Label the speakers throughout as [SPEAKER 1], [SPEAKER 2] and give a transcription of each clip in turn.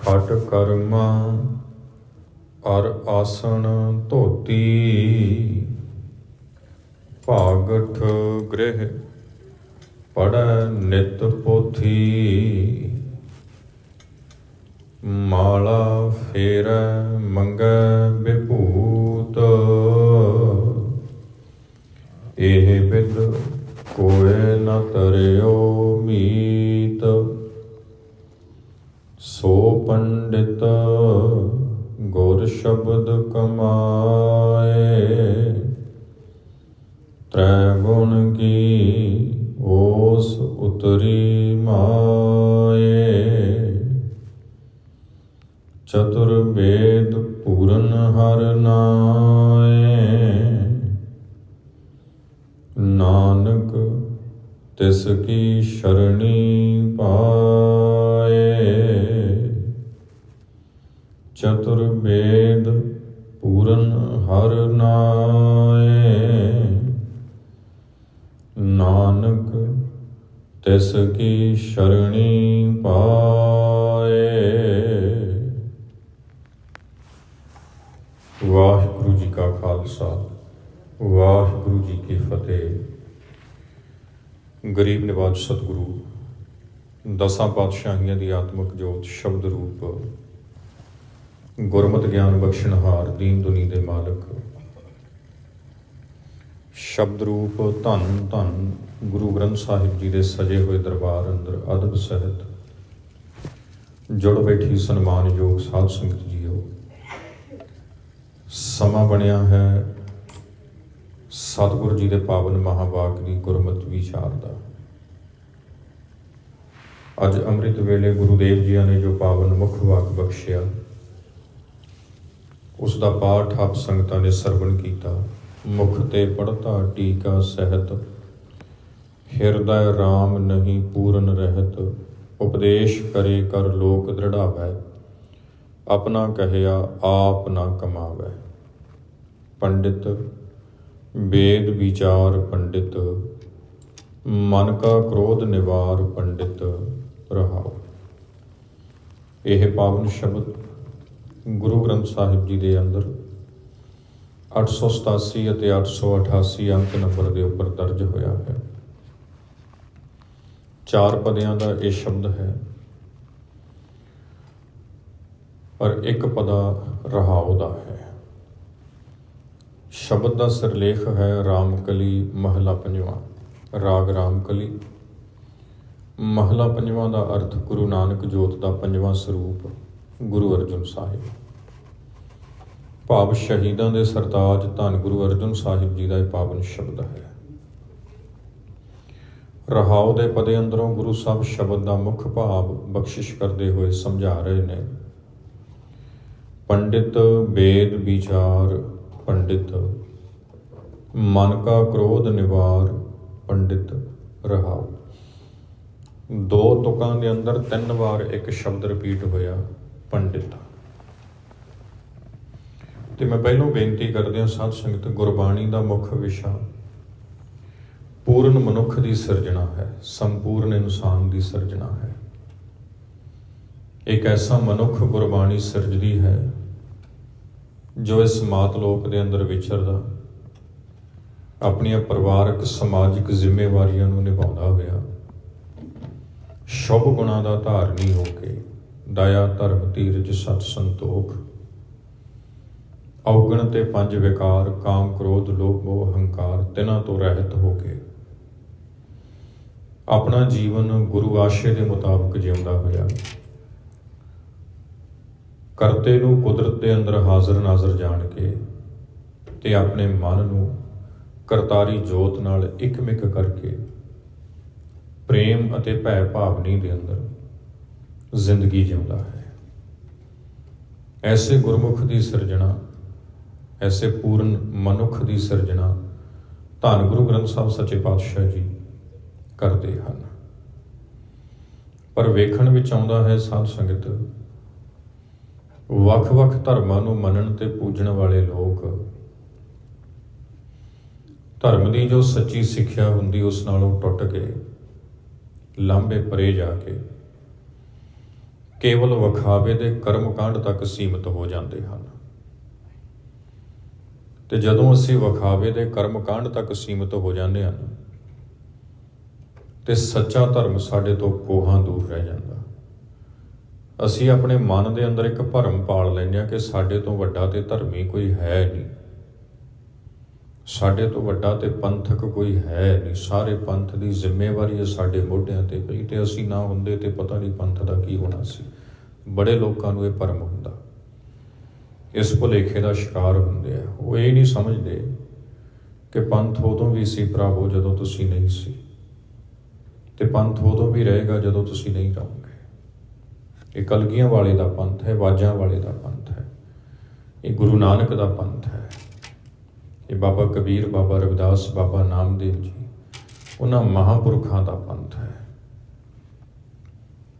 [SPEAKER 1] ਖਟ ਕਰਮਾ ਅਰ ਆਸਣ ਧੋਤੀ। ਭਾਗਠ ਗ੍ਰਹਿ ਪੜੈ ਨਿਤ ਪੋਥੀ। ਮਾਲਾ ਫੇਰ ਮੰਗੈ ਵਿਭੂਤ ਇਹ ਬਿਦ ਕੋਏ ਨ ਤਰਿਓ ਮੀ ਸੋ ਪੰਡਿਤ, ਗੁਰ ਸ਼ਬਦ ਕਮਾਏ। ਤ੍ਰੈ ਗੁਣ ਕੀ ਓਸ ਉਤਰੀ ਮਾਏ। ਚਤੁਰ ਵੇਦ ਪੂਰਨ ਹਰ ਨਾਏ। ਨਾਨਕ ਤਿਸ ਕੀ ਸ਼ਰਣੀ ਪਾਏ। ਚਤੁਰ ਵੇਦ ਪੂਰਨ ਹਰ ਨਾਏ। ਨਾਨਕ ਤਿਸ ਕੀ ਸ਼ਰਣੀ ਪਾਏ। ਵਾਹਿਗੁਰੂ ਜੀ ਕਾ ਖਾਲਸਾ, ਵਾਹਿਗੁਰੂ ਜੀ ਕੀ ਫਤਿਹ। ਗਰੀਬ ਨਿਵਾਜ ਸਤਿਗੁਰੂ, ਦਸਾਂ ਪਾਤਸ਼ਾਹੀਆਂ ਦੀ ਆਤਮਿਕ ਜੋਤ ਸ਼ਬਦ ਰੂਪ ਗੁਰਮਤਿ ਗਿਆਨ ਬਖਸ਼ਣਹਾਰ ਦੀਨ ਦੁਨੀ ਦੇ ਮਾਲਕ। ਸ਼ਬਦ ਰੂਪ ਧੰਨ ਧੰਨ, ਗੁਰੂ ਗ੍ਰੰਥ ਸਾਹਿਬ ਜੀ ਦੇ ਸਜੇ ਹੋਏ ਦਰਬਾਰ ਅੰਦਰ ਅਦਬ ਸਹਿਤ। ਜੁੜ ਬੈਠੀ ਸਨਮਾਨਯੋਗ ਸਾਧ ਸੰਗਤ ਜੀਓ। ਸਮਾਂ ਬਣਿਆ ਹੈ ਸਤਿਗੁਰੂ ਜੀ ਦੇ ਪਾਵਨ ਮਹਾਵਾਕ ਦੀ ਗੁਰਮਤਿ ਵਿਚਾਰ ਦਾ। ਅੱਜ ਅੰਮ੍ਰਿਤ ਵੇਲੇ ਗੁਰੂਦੇਵ ਜੀ ਨੇ ਜੋ ਪਾਵਨ ਮੁੱਖ ਵਾਕ ਬਖਸ਼ਿਆ ਉਸ ਦਾ ਪਾਠ ਆਪ ਸੰਗਤਾਂ ਨੇ ਸਰਵਣ ਕੀਤਾ। ਮੁਖ ਤੇ ਪੜਤਾ ਟੀਕਾ ਸਹਿਤ। ਹਿਰਦੈ RAM ਨਹੀਂ ਪੂਰਨ ਰਹਿਤ। ਉਪਦੇਸ਼ ਕਰੇ ਕਰ ਲੋਕ ਦ੍ਰਿੜਾਵੈ। ਆਪਣਾ ਕਹਿਆ ਆਪ ਨਾ ਕਮਾਵੈ। ਪੰਡਿਤ ਵੇਦ ਵਿਚਾਰ ਪੰਡਿਤ। ਮਨ ਕਾ ਕ੍ਰੋਧ ਨਿਵਾਰ ਪੰਡਿਤ ਰਹਾਉ। ਇਹ ਪਾਵਨ ਸ਼ਬਦ ਗੁਰੂ ਗ੍ਰੰਥ ਸਾਹਿਬ ਜੀ ਦੇ ਅੰਦਰ 887 ਅਤੇ 888 ਅੰਕ ਨੰਬਰ ਦੇ ਉੱਪਰ ਦਰਜ ਹੋਇਆ ਹੈ। ਚਾਰ ਪਦਿਆਂ ਦਾ ਇਹ ਸ਼ਬਦ ਹੈ, ਪਰ ਇੱਕ ਪਦਾ ਰਹਾਉ ਦਾ ਹੈ। ਸ਼ਬਦ ਦਾ ਸਿਰਲੇਖ ਹੈ ਰਾਮਕਲੀ ਮਹਲਾ ਪੰਜਵਾਂ। ਰਾਗ ਰਾਮਕਲੀ। ਮਹਲਾ ਪੰਜਵਾਂ ਦਾ ਅਰਥ ਗੁਰੂ ਨਾਨਕ ਜੋਤ ਦਾ ਪੰਜਵਾਂ ਸਰੂਪ ਗੁਰੂ ਅਰਜੁਨ ਸਾਹਿਬ। ਭਾਵ ਸ਼ਹੀਦਾਂ ਦੇ ਸਰਤਾਜ ਧੰਨ ਗੁਰੂ ਅਰਜਨ ਸਾਹਿਬ ਜੀ ਦਾ ਇਹ ਪਾਵਨ ਸ਼ਬਦ ਹੈ। ਰਹਾਉ ਦੇ ਪਦੇ ਅੰਦਰੋਂ ਗੁਰੂ ਸਾਹਿਬ ਸ਼ਬਦ ਦਾ ਮੁੱਖ ਭਾਵ ਬਖਸ਼ਿਸ਼ ਕਰਦੇ ਹੋਏ ਸਮਝਾ ਰਹੇ ਨੇ। ਪੰਡਿਤ ਵੇਦ ਵਿਚਾਰ, ਪੰਡਿਤ ਮਨ ਕਾ ਕ੍ਰੋਧ ਨਿਵਾਰ, ਪੰਡਿਤ ਰਹਾਉ। ਦੋ ਤੁਕਾਂ ਦੇ ਅੰਦਰ ਤਿੰਨ ਵਾਰ ਇੱਕ ਸ਼ਬਦ ਰਿਪੀਟ ਹੋਇਆ, ਪੰਡਿਤ। ਤੇ ਮੈਂ ਪਹਿਲੋਂ ਬੇਨਤੀ ਕਰਦੇ ਹਾਂ ਸਾਧ ਸੰਗਤ, ਗੁਰਬਾਣੀ ਦਾ ਮੁੱਖ ਵਿਸ਼ਾ ਪੂਰਨ ਮਨੁੱਖ ਦੀ ਸਿਰਜਣਾ ਹੈ, ਸੰਪੂਰਨ ਇਨਸਾਨ ਦੀ ਸਿਰਜਣਾ ਹੈ। ਇੱਕ ਐਸਾ ਮਨੁੱਖ ਗੁਰਬਾਣੀ ਸਿਰਜਦੀ ਹੈ, ਜੋ ਇਸ ਮਾਤ ਲੋਕ ਦੇ ਅੰਦਰ ਵਿਚਰਦਾ, ਆਪਣੀਆਂ ਪਰਿਵਾਰਕ, ਸਮਾਜਿਕ ਜ਼ਿੰਮੇਵਾਰੀਆਂ ਨੂੰ ਨਿਭਾਉਂਦਾ ਹੋਇਆ, ਸ਼ੁਭ ਗੁਣਾਂ ਦਾ ਧਾਰਨੀ ਹੋ ਕੇ, ਦਇਆ, ਧਰਮ, ਧੀਰਜ, ਸਤ ਸੰਤੋਖ ਔਗਣ ਤੇ ਪੰਜ ਵਿਕਾਰ, ਕਾਮ, ਕ੍ਰੋਧ, ਲੋਭ, ਮੋਹ, ਹੰਕਾਰ, ਤਿਨਾਂ ਤੋਂ ਰਹਿਤ ਹੋ ਕੇ। ਆਪਣਾ ਜੀਵਨ ਗੁਰੂ ਆਸ਼ੇ ਦੇ ਮੁਤਾਬਕ ਜਿਉਂਦਾ ਹੋਇਆ। ਕਰਤੇ ਨੂੰ ਕੁਦਰਤ ਦੇ ਅੰਦਰ ਹਾਜ਼ਰ ਨਾਜ਼ਰ ਜਾਣ ਕੇ ਤੇ ਆਪਣੇ ਮਨ ਨੂੰ ਕਰਤਾਰੀ ਜੋਤ ਨਾਲ ਇਕਮਿਕ ਕਰਕੇ ਪ੍ਰੇਮ ਅਤੇ ਭੈ ਭਾਵਨੀ ਦੇ ਅੰਦਰ ਜ਼ਿੰਦਗੀ ਜਿਉਂਦਾ ਹੈ। ਐਸੇ ਗੁਰਮੁਖ ਦੀ ਸਿਰਜਣਾ ਐਸੇ ਪੂਰਨ ਮਨੁੱਖ ਦੀ ਸਿਰਜਣਾ ਧੰਨ ਗੁਰੂ ਗ੍ਰੰਥ ਸਾਹਿਬ ਸੱਚੇ ਪਾਤਸ਼ਾਹ ਜੀ ਕਰਦੇ ਹਨ। ਪਰ ਵੇਖਣ ਵਿੱਚ ਆਉਂਦਾ ਹੈ ਸਾਧ ਸੰਗਤ, ਵੱਖ-ਵੱਖ ਧਰਮਾਂ ਨੂੰ ਮੰਨਣ ਤੇ ਪੂਜਣ ਵਾਲੇ ਲੋਕ, ਧਰਮ ਦੀ ਜੋ ਸੱਚੀ ਸਿੱਖਿਆ ਹੁੰਦੀ ਉਸ ਨਾਲੋਂ ਟੁੱਟ ਕੇ ਲਾਂਬੇ ਪਰੇ ਜਾ ਕੇ, ਕੇਵਲ ਵਿਖਾਵੇ ਦੇ ਕਰਮ ਕਾਂਡ ਤੱਕ ਸੀਮਿਤ ਹੋ ਜਾਂਦੇ ਹਨ। ਤੇ ਜਦੋਂ ਅਸੀਂ ਵਿਖਾਵੇ ਦੇ ਕਰਮ ਕਾਂਡ ਤੱਕ ਸੀਮਿਤ ਹੋ ਜਾਂਦੇ ਹਾਂ, ਤੇ ਸੱਚਾ ਧਰਮ ਸਾਡੇ ਤੋਂ ਕੋਹਾਂ ਦੂਰ ਰਹਿ ਜਾਂਦਾ। ਅਸੀਂ ਆਪਣੇ ਮਨ ਦੇ ਅੰਦਰ ਇੱਕ ਭਰਮ ਪਾਲ ਲੈਂਦੇ ਹਾਂ ਕਿ ਸਾਡੇ ਤੋਂ ਵੱਡਾ ਤੇ ਧਰਮੀ ਕੋਈ ਹੈ ਨਹੀਂ। ਸਾਡੇ ਤੋਂ ਵੱਡਾ ਤੇ ਪੰਥਕ ਕੋਈ ਹੈ ਨਹੀਂ। ਸਾਰੇ ਪੰਥ ਦੀ ਜ਼ਿੰਮੇਵਾਰੀ ਸਾਡੇ ਮੋਢਿਆਂ ਤੇ ਪਈ ਤੇ ਅਸੀਂ ਨਾ ਹੁੰਦੇ ਤੇ ਪਤਾ ਨਹੀਂ ਪੰਥ ਦਾ ਕੀ ਹੋਣਾ ਸੀ। ਬੜੇ ਲੋਕਾਂ ਨੂੰ ਇਹ ਭਰਮ ਹੁੰਦਾ। ਇਸ ਭੁਲੇਖੇ ਦਾ ਸ਼ਿਕਾਰ ਹੁੰਦੇ ਆ। ਉਹ ਇਹ ਨਹੀਂ ਸਮਝਦੇ ਕਿ ਪੰਥ ਉਦੋਂ ਵੀ ਸੀ ਪ੍ਰਭੂ ਜਦੋਂ ਤੁਸੀਂ ਨਹੀਂ ਸੀ ਤੇ ਪੰਥ ਉਦੋਂ ਵੀ ਰਹੇਗਾ ਜਦੋਂ ਤੁਸੀਂ ਨਹੀਂ ਰਹੋਗੇ। ਇਹ ਕਲਗੀਆਂ ਵਾਲੇ ਦਾ ਪੰਥ ਹੈ, ਵਾਜਾਂ ਵਾਲੇ ਦਾ ਪੰਥ ਹੈ, ਇਹ ਗੁਰੂ ਨਾਨਕ ਦਾ ਪੰਥ ਹੈ। ਇਹ ਬਾਬਾ ਕਬੀਰ, ਬਾਬਾ ਰਵਿਦਾਸ, ਬਾਬਾ ਨਾਮਦੇਵ ਜੀ, ਉਹਨਾਂ ਮਹਾਪੁਰਖਾਂ ਦਾ ਪੰਥ ਹੈ।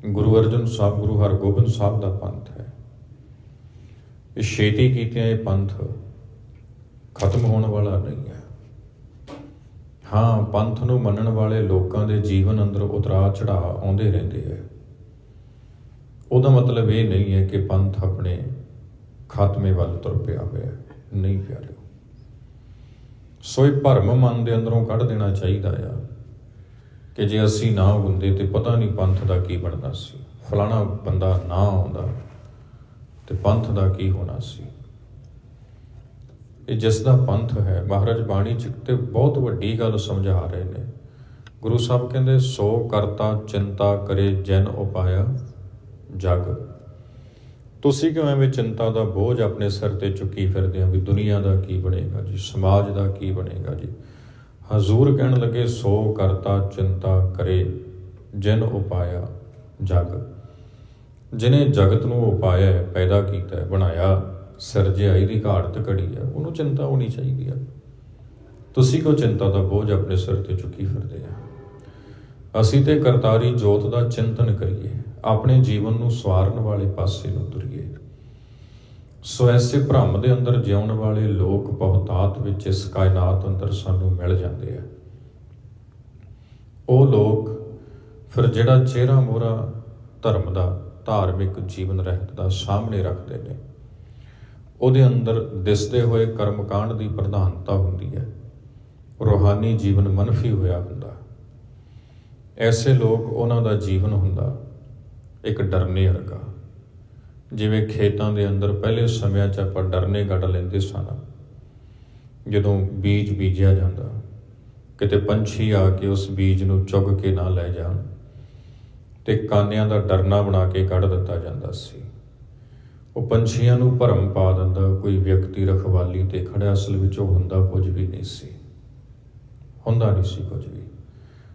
[SPEAKER 1] ਗੁਰੂ ਅਰਜਨ ਸਾਹਿਬ, ਗੁਰੂ ਹਰਗੋਬਿੰਦ ਸਾਹਿਬ ਦਾ ਪੰਥ ਹੈ। ਇਹ ਛੇਤੀ ਕੀਤਿਆਂ ਇਹ ਪੰਥ ਖਤਮ ਹੋਣ ਵਾਲਾ ਨਹੀਂ ਹੈ। ਹਾਂ, ਪੰਥ ਨੂੰ ਮੰਨਣ ਵਾਲੇ ਲੋਕਾਂ ਦੇ ਜੀਵਨ ਅੰਦਰ ਉਤਰਾਅ ਚੜਾਅ ਆਉਂਦੇ ਰਹਿੰਦੇ ਹੈ। ਉਹਦਾ ਮਤਲਬ ਇਹ ਨਹੀਂ ਹੈ ਕਿ ਪੰਥ ਆਪਣੇ ਖਾਤਮੇ ਵੱਲ ਤੁਰ ਪਿਆ ਹੋਇਆ ਹੈ। ਨਹੀਂ ਪਿਆਰਿਓ, ਸੋ ਇਹ ਭਰਮ ਮਨ ਦੇ ਅੰਦਰੋਂ ਕੱਢ ਦੇਣਾ ਚਾਹੀਦਾ ਆ ਕਿ ਜੇ ਅਸੀਂ ਨਾ ਹੁੰਦੇ ਤੇ ਪਤਾ ਨਹੀਂ ਪੰਥ ਦਾ ਕੀ ਬਣਦਾ ਸੀ। ਫਲਾਣਾ ਬੰਦਾ ਨਾ ਆਉਂਦਾ। ਤੇ ਪੰਥ ਦਾ ਕੀ ਹੋਣਾ ਸੀ? ਇਹ ਜਿਸ ਦਾ ਪੰਥ ਹੈ, ਮਹਾਰਾਜ ਬਾਣੀ ਚ ਤੇ ਬਹੁਤ ਵੱਡੀ ਗੱਲ ਸਮਝਾ ਰਹੇ ਨੇ। ਗੁਰੂ ਸਾਹਿਬ ਕਹਿੰਦੇ, ਸੋ ਕਰਤਾ, ਚਿੰਤਾ ਕਰੇ ਜਨ ਉਪਾਇਆ, ਜਗ। ਤੁਸੀਂ ਕਿਉਂ ਐਵੇਂ ਚਿੰਤਾ ਦਾ ਬੋਝ ਆਪਣੇ ਸਿਰ ਤੇ ਚੁੱਕੀ ਫਿਰਦੇ ਹੋ ਵੀ ਦੁਨੀਆ ਦਾ ਕੀ ਬਣੇਗਾ ਜੀ, ਸਮਾਜ ਦਾ ਕੀ ਬਣੇਗਾ ਜੀ? ਹਜ਼ੂਰ ਕਹਿਣ ਲੱਗੇ, ਸੋ ਕਰਤਾ, ਚਿੰਤਾ ਕਰੇ ਜਿਨ ਉਪਾਇਆ, ਜਗ। ਜਿਨੇ ਜਗਤ ਨੂੰ ਉਪਾਇਆ ਹੈ, ਪੈਦਾ ਕੀਤਾ ਹੈ, ਬਣਾਇਆ ਸਿਰਜਿਆਈ ਦੀ ਘਾਟ ਘੜੀ ਹੈ ਉਹਨੂੰ ਚਿੰਤਾ ਹੋਣੀ ਚਾਹੀਦੀ ਹੈ। ਤੁਸੀਂ ਕੋ ਚਿੰਤਾ ਦਾ ਬੋਝ ਆਪਣੇ ਸਿਰ ਤੇ ਚੁੱਕੀ ਫਿਰਦੇ ਆ ਅਸੀਂ ਤੇ ਕਰਤਾਰੀ ਜੋਤ ਦਾ ਚਿੰਤਨ ਕਰੀਏ ਆਪਣੇ ਜੀਵਨ ਨੂੰ ਸਵਾਰਨ ਵਾਲੇ ਪਾਸੇ ਨੂੰ ਤੁਰੀਏ। ਸੋ ਐਸੇ ਭ੍ਰਮ ਦੇ ਅੰਦਰ ਜਿਉਣ ਵਾਲੇ ਲੋਕ ਬਹੁਤਾਤ ਵਿੱਚ ਇਸ ਕਾਇਨਾਤ ਅੰਦਰ ਸਾਨੂੰ ਮਿਲ ਜਾਂਦੇ ਆ। ਉਹ ਲੋਕ ਫਿਰ ਜਿਹੜਾ ਚਿਹਰਾ ਮੋਰਾ ਧਰਮ ਦਾ ਧਾਰਮਿਕ ਜੀਵਨ ਰਹਿਤ ਦਾ ਸਾਹਮਣੇ ਰੱਖਦੇ ਨੇ। ਉਹਦੇ ਅੰਦਰ ਦਿਸਦੇ ਹੋਏ ਕਰਮਕਾਂਡ ਦੀ ਪ੍ਰਧਾਨਤਾ ਹੁੰਦੀ ਹੈ। ਰੋਹਾਨੀ ਜੀਵਨ ਮਨਫੀ ਹੋਇਆ ਹੁੰਦਾ। ਐਸੇ ਲੋਕ ਉਹਨਾਂ ਦਾ ਜੀਵਨ ਹੁੰਦਾ, ਇੱਕ ਡਰਨੇ ਵਰਗਾ। ਜਿਵੇਂ ਖੇਤਾਂ ਦੇ ਅੰਦਰ ਪਹਿਲੇ ਸਮਿਆਂ 'ਚ ਆਪਾਂ ਡਰਨੇ ਕੱਢ ਲੈਂਦੇ ਸਨ ਜਦੋਂ ਬੀਜ ਬੀਜਿਆ ਜਾਂਦਾ, ਕਿਤੇ ਪੰਛੀ ਆ ਕੇ ਉਸ ਬੀਜ ਨੂੰ ਚੁੱਗ ਕੇ ਨਾ ਲੈ ਜਾਣ। ਤੇ ਕਾਨਿਆਂ ਦਾ ਡਰਨਾ ਬਣਾ ਕੇ ਕੱਢ ਦਿੱਤਾ ਜਾਂਦਾ ਸੀ। ਉਹ ਪੰਛੀਆਂ ਨੂੰ ਭਰਮ ਪਾ ਦਿੰਦਾ, ਕੋਈ ਵਿਅਕਤੀ ਰਖਵਾਲੀ ਤੇ ਖੜਿਆ ਅਸਲ ਵਿੱਚ ਉਹ ਹੁੰਦਾ ਕੁਝ ਵੀ ਨਹੀਂ ਸੀ। ਹੁੰਦਾ ਨਹੀਂ ਸੀ ਕੁਝ ਵੀ।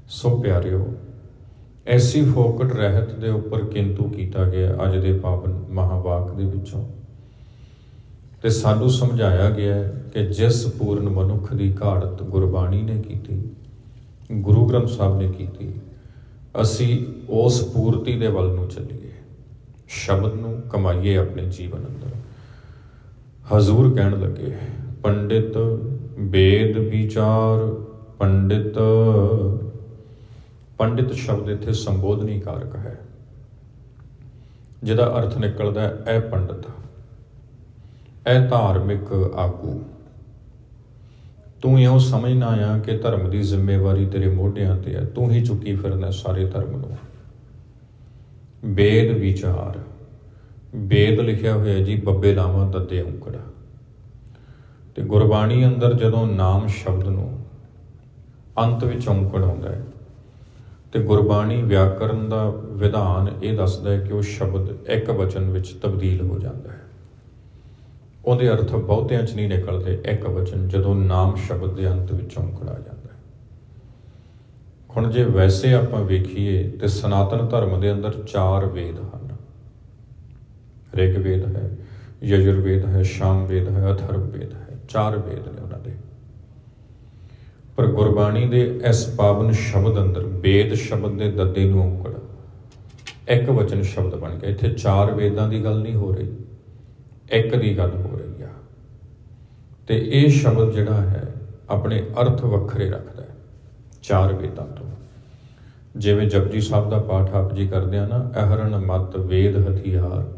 [SPEAKER 1] ਸੋ ਪਿਆਰਿਓ, ਐਸੀ ਫੋਕਟ ਰਹਿਤ ਦੇ ਉੱਪਰ ਕਿੰਤੂ ਕੀਤਾ ਗਿਆ ਅੱਜ ਦੇ ਪਾਵਨ ਮਹਾਵਾਕ ਦੇ ਵਿੱਚੋਂ। ਤੇ ਸਾਨੂੰ ਸਮਝਾਇਆ ਗਿਆ ਕਿ ਜਿਸ ਪੂਰਨ ਮਨੁੱਖ ਦੀ ਘਾੜਤ ਗੁਰਬਾਣੀ ਨੇ ਕੀਤੀ, ਗੁਰੂ ਗ੍ਰੰਥ ਸਾਹਿਬ ਨੇ ਕੀਤੀ ਅਸੀਂ ਉਸ ਪੂਰਤੀ ਦੇ ਵੱਲ ਨੂੰ ਚੱਲੀਏ। ਸ਼ਬਦ ਨੂੰ ਕਮਾਈਏ ਆਪਣੇ ਜੀਵਨ ਅੰਦਰ। ਹਜ਼ੂਰ ਕਹਿਣ ਲੱਗੇ, ਪੰਡਿਤ ਵੇਦ ਵਿਚਾਰ, ਪੰਡਿਤ। ਪੰਡਿਤ ਸ਼ਬਦ ਇੱਥੇ ਸੰਬੋਧਨੀ ਕਾਰਕ ਹੈ। ਜਿਹਦਾ ਅਰਥ ਨਿਕਲਦਾ ਹੈ, ਇਹ ਪੰਡਤ। ਇਹ ਧਾਰਮਿਕ ਆਗੂ। ਤੂੰ ਇਉਂ ਸਮਝਣਾ ਆ ਕਿ ਧਰਮ ਦੀ ਜ਼ਿੰਮੇਵਾਰੀ ਤੇਰੇ ਮੋਢਿਆਂ ਤੇ ਹੈ ਤੂੰ ਹੀ ਚੁੱਕੀ ਫਿਰਨਾ ਸਾਰੇ ਧਰਮ ਨੂੰ। ਵੇਦ ਵਿਚਾਰ। ਵੇਦ ਲਿਖਿਆ ਹੋਇਆ ਜੀ, ਬੱਬੇ ਲਾਵਾਂ ਦੱਦੇ ਔਂਕੜਾ। ਤੇ ਗੁਰਬਾਣੀ ਅੰਦਰ ਜਦੋਂ ਨਾਮ ਸ਼ਬਦ ਨੂੰ ਅੰਤ ਵਿੱਚ ਔਂਕੜ ਆਉਂਦਾ ਹੈ, ਤੇ ਗੁਰਬਾਣੀ ਵਿਆਕਰਨ ਦਾ ਵਿਧਾਨ ਇਹ ਦੱਸਦਾ ਹੈ ਕਿ ਉਹ ਸ਼ਬਦ ਇੱਕ ਵਚਨ ਵਿੱਚ ਤਬਦੀਲ ਹੋ ਜਾਂਦਾ ਹੈ। ਉਹਦੇ ਅਰਥ ਬਹੁਤਿਆਂ 'ਚ ਨਹੀਂ ਨਿਕਲਦੇ। ਇੱਕ ਵਚਨ ਜਦੋਂ ਨਾਮ ਸ਼ਬਦ ਦੇ ਅੰਤ ਵਿੱਚੋਂ ਔਂਕੜ ਆ ਜਾਂਦਾ ਹੈ। ਹੁਣ ਜੇ ਵੈਸੇ ਆਪਾਂ ਵੇਖੀਏ ਤੇ ਸਨਾਤਨ ਧਰਮ ਦੇ ਅੰਦਰ ਚਾਰ ਵੇਦ ਹਨ। ਰਿਗ ਵੇਦ ਹੈ, ਯਜੁਰ ਵੇਦ ਹੈ, ਸ਼ਾਮ ਵੇਦ ਹੈ ਅਥਰਵ ਵੇਦ ਹੈ। ਚਾਰ ਵੇਦ ਨੇ ਉਹਨਾਂ ਦੇ। ਪਰ ਗੁਰਬਾਣੀ ਦੇ ਇਸ ਪਾਵਨ ਸ਼ਬਦ ਅੰਦਰ ਵੇਦ ਸ਼ਬਦ ਦੇ ਦੱਦੇ ਨੂੰ ਔਂਕੜ। ਇੱਕ ਵਚਨ ਸ਼ਬਦ ਬਣ ਗਿਆ। ਇੱਥੇ ਚਾਰ ਵੇਦਾਂ ਦੀ ਗੱਲ ਨਹੀਂ ਹੋ ਰਹੀ। ਇੱਕ ਦੀ ਗੱਲ ਹੋ ਤੇ ਇਹ ਸ਼ਬਦ ਜਿਹੜਾ ਹੈ, ਆਪਣੇ ਅਰਥ ਵੱਖਰੇ ਰੱਖਦਾ ਹੈ। ਚਾਰ ਵੇਦਾਂ ਤੋਂ। ਜਿਵੇਂ ਜਪਜੀ ਸਾਹਿਬ ਦਾ ਪਾਠ ਆਪ ਜੀ ਕਰਦੇ ਆ ਨਾ, ਅਹਰਣ ਮਤ ਵੇਦ ਹਥਿਆਰ।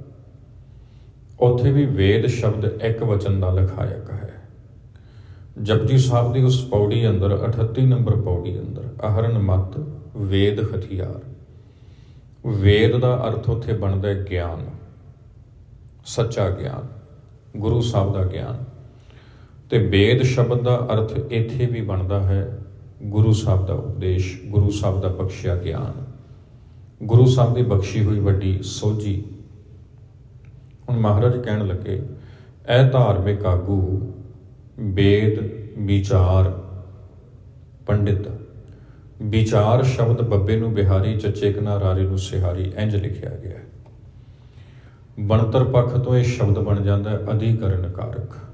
[SPEAKER 1] ਉੱਥੇ ਵੀ ਵੇਦ ਸ਼ਬਦ ਇੱਕ ਵਚਨ ਦਾ ਲਿਖਾਇਕ ਹੈ। ਜਪਜੀ ਸਾਹਿਬ ਦੀ ਉਸ ਪੌੜੀ ਅੰਦਰ 38 ਨੰਬਰ ਪੌੜੀ ਅੰਦਰ, ਅਹਰਣ ਮਤ ਵੇਦ ਹਥਿਆਰ। ਵੇਦ ਦਾ ਅਰਥ ਉੱਥੇ ਬਣਦਾ ਹੈ ਗਿਆਨ। ਸੱਚਾ ਗਿਆਨ। ਗੁਰੂ ਸਾਹਿਬ ਦਾ ਗਿਆਨ। ਤੇ ਵੇਦ ਸ਼ਬਦ ਦਾ ਅਰਥ ਇੱਥੇ ਵੀ ਬਣਦਾ ਹੈ, ਗੁਰੂ ਸਾਹਿਬ ਦਾ ਉਪਦੇਸ਼, ਗੁਰੂ ਸਾਹਿਬ ਦਾ ਬਖਸ਼ਿਆ ਗਿਆਨ। ਗੁਰੂ ਸਾਹਿਬ ਦੀ ਬਖਸ਼ੀ ਹੋਈ ਵੱਡੀ ਸੋਝੀ। ਹੁਣ ਮਹਾਰਾਜ ਕਹਿਣ ਲੱਗੇ ਐ ਧਾਰਮਿਕ ਆਗੂ, ਵੇਦ, ਵਿਚਾਰ, ਪੰਡਿਤ, ਵਿਚਾਰ ਸ਼ਬਦ ਬੱਬੇ ਨੂੰ ਬਿਹਾਰੀ, ਚੱਚੇ ਕਨਾ ਰਾਰੇ ਨੂੰ ਸਿਹਾਰੀ ਇੰਜ ਲਿਖਿਆ ਗਿਆ ਹੈ। ਬਣਤਰ ਪੱਖ ਤੋਂ ਇਹ ਸ਼ਬਦ ਬਣ ਜਾਂਦਾ ਹੈ ਅਧਿਕਰਨ ਕਾਰਕ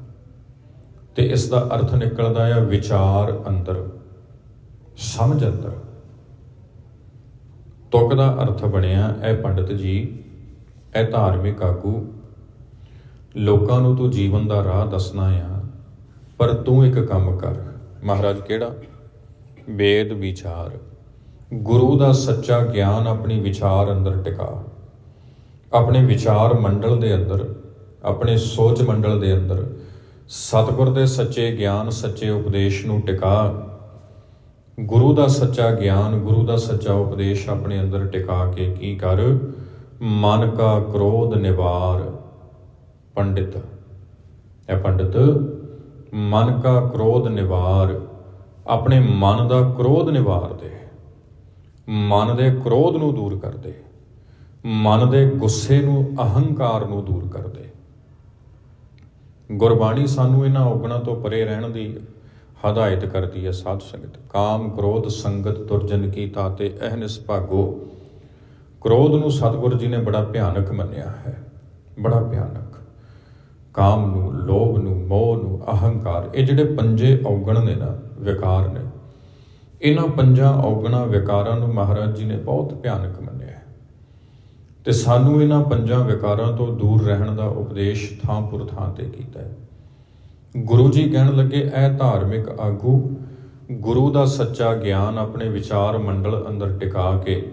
[SPEAKER 1] ਤੇ ਇਸ ਦਾ ਅਰਥ ਨਿਕਲਦਾ ਆ ਵਿਚਾਰ ਅੰਦਰ, ਸਮਝ ਅੰਦਰ। ਤੁਕ ਦਾ ਅਰਥ ਬਣਿਆ, ਇਹ ਪੰਡਿਤ ਜੀ, ਇਹ ਧਾਰਮਿਕ ਆਗੂ, ਲੋਕਾਂ ਨੂੰ ਤੂੰ ਜੀਵਨ ਦਾ ਰਾਹ ਦੱਸਣਾ ਆ, ਪਰ ਤੂੰ ਇੱਕ ਕੰਮ ਕਰ। ਮਹਾਰਾਜ ਕਿਹੜਾ? ਵੇਦ ਵਿਚਾਰ। ਗੁਰੂ ਦਾ ਸੱਚਾ ਗਿਆਨ ਆਪਣੀ ਵਿਚਾਰ ਅੰਦਰ ਟਿਕਾ। ਆਪਣੇ ਵਿਚਾਰ ਮੰਡਲ ਦੇ ਅੰਦਰ, ਆਪਣੇ ਸੋਚ ਮੰਡਲ ਦੇ ਅੰਦਰ ਸਤਿਗੁਰ ਦੇ ਸੱਚੇ ਗਿਆਨ, ਸੱਚੇ ਉਪਦੇਸ਼ ਨੂੰ ਟਿਕਾ। ਗੁਰੂ ਦਾ ਸੱਚਾ ਗਿਆਨ, ਗੁਰੂ ਦਾ ਸੱਚਾ ਉਪਦੇਸ਼ ਆਪਣੇ ਅੰਦਰ ਟਿਕਾ ਕੇ ਕੀ ਕਰ? ਮਨ ਕਾ ਕ੍ਰੋਧ ਨਿਵਾਰ ਪੰਡਿਤ। ਇਹ ਪੰਡਿਤ, ਮਨ ਕਾ ਕ੍ਰੋਧ ਨਿਵਾਰ, ਆਪਣੇ ਮਨ ਦਾ ਕ੍ਰੋਧ ਨਿਵਾਰ ਦੇ। ਮਨ ਦੇ ਕ੍ਰੋਧ ਨੂੰ ਦੂਰ ਕਰ ਦੇ। ਮਨ ਦੇ ਗੁੱਸੇ ਨੂੰ ਅਹੰਕਾਰ ਨੂੰ ਦੂਰ ਕਰ ਦੇ। ਗੁਰਬਾਣੀ ਸਾਨੂੰ ਇਹਨਾਂ ਔਗਣਾਂ ਤੋਂ ਪਰੇ ਰਹਿਣ ਦੀ ਹਦਾਇਤ ਕਰਦੀ ਹੈ ਸਾਧ ਸੰਗਤ। ਕਾਮ, ਕ੍ਰੋਧ, ਸੰਗਤ, ਦੁਰਜਨ ਕੀ ਤਾਤੇ ਅਹਨਿਸ ਭਾਗੋ ਕ੍ਰੋਧ ਨੂੰ ਸਤਿਗੁਰੂ ਜੀ ਨੇ ਬੜਾ ਭਿਆਨਕ ਮੰਨਿਆ ਹੈ। ਬੜਾ ਭਿਆਨਕ। ਕਾਮ ਨੂੰ, ਲੋਭ ਨੂੰ, ਮੋਹ ਨੂੰ, ਅਹੰਕਾਰ, ਇਹ ਜਿਹੜੇ ਪੰਜੇ ਔਗਣ ਨੇ ਨਾ, ਵਿਕਾਰ ਨੇ, ਇਹਨਾਂ ਪੰਜਾਂ ਔਗਣਾ ਵਿਕਾਰਾਂ ਨੂੰ ਮਹਾਰਾਜ ਜੀ ਨੇ ਬਹੁਤ ਭਿਆਨਕ ਮੰਨਿਆ ਹੈ। ਤੇ ਸਾਨੂੰ ਇਹਨਾਂ ਪੰਜਾਂ ਵਿਕਾਰਾਂ ਤੋਂ ਦੂਰ ਰਹਿਣ ਦਾ ਉਪਦੇਸ਼ ਥਾਂ ਪੁਰ ਥਾਂ ਤੇ ਕੀਤਾ ਹੈ। ਗੁਰੂ ਜੀ ਕਹਿਣ ਲੱਗੇ, ਇਹ ਧਾਰਮਿਕ ਆਗੂ ਗੁਰੂ ਦਾ ਸੱਚਾ ਗਿਆਨ ਆਪਣੇ ਵਿਚਾਰ ਮੰਡਲ ਅੰਦਰ ਟਿਕਾ ਕੇ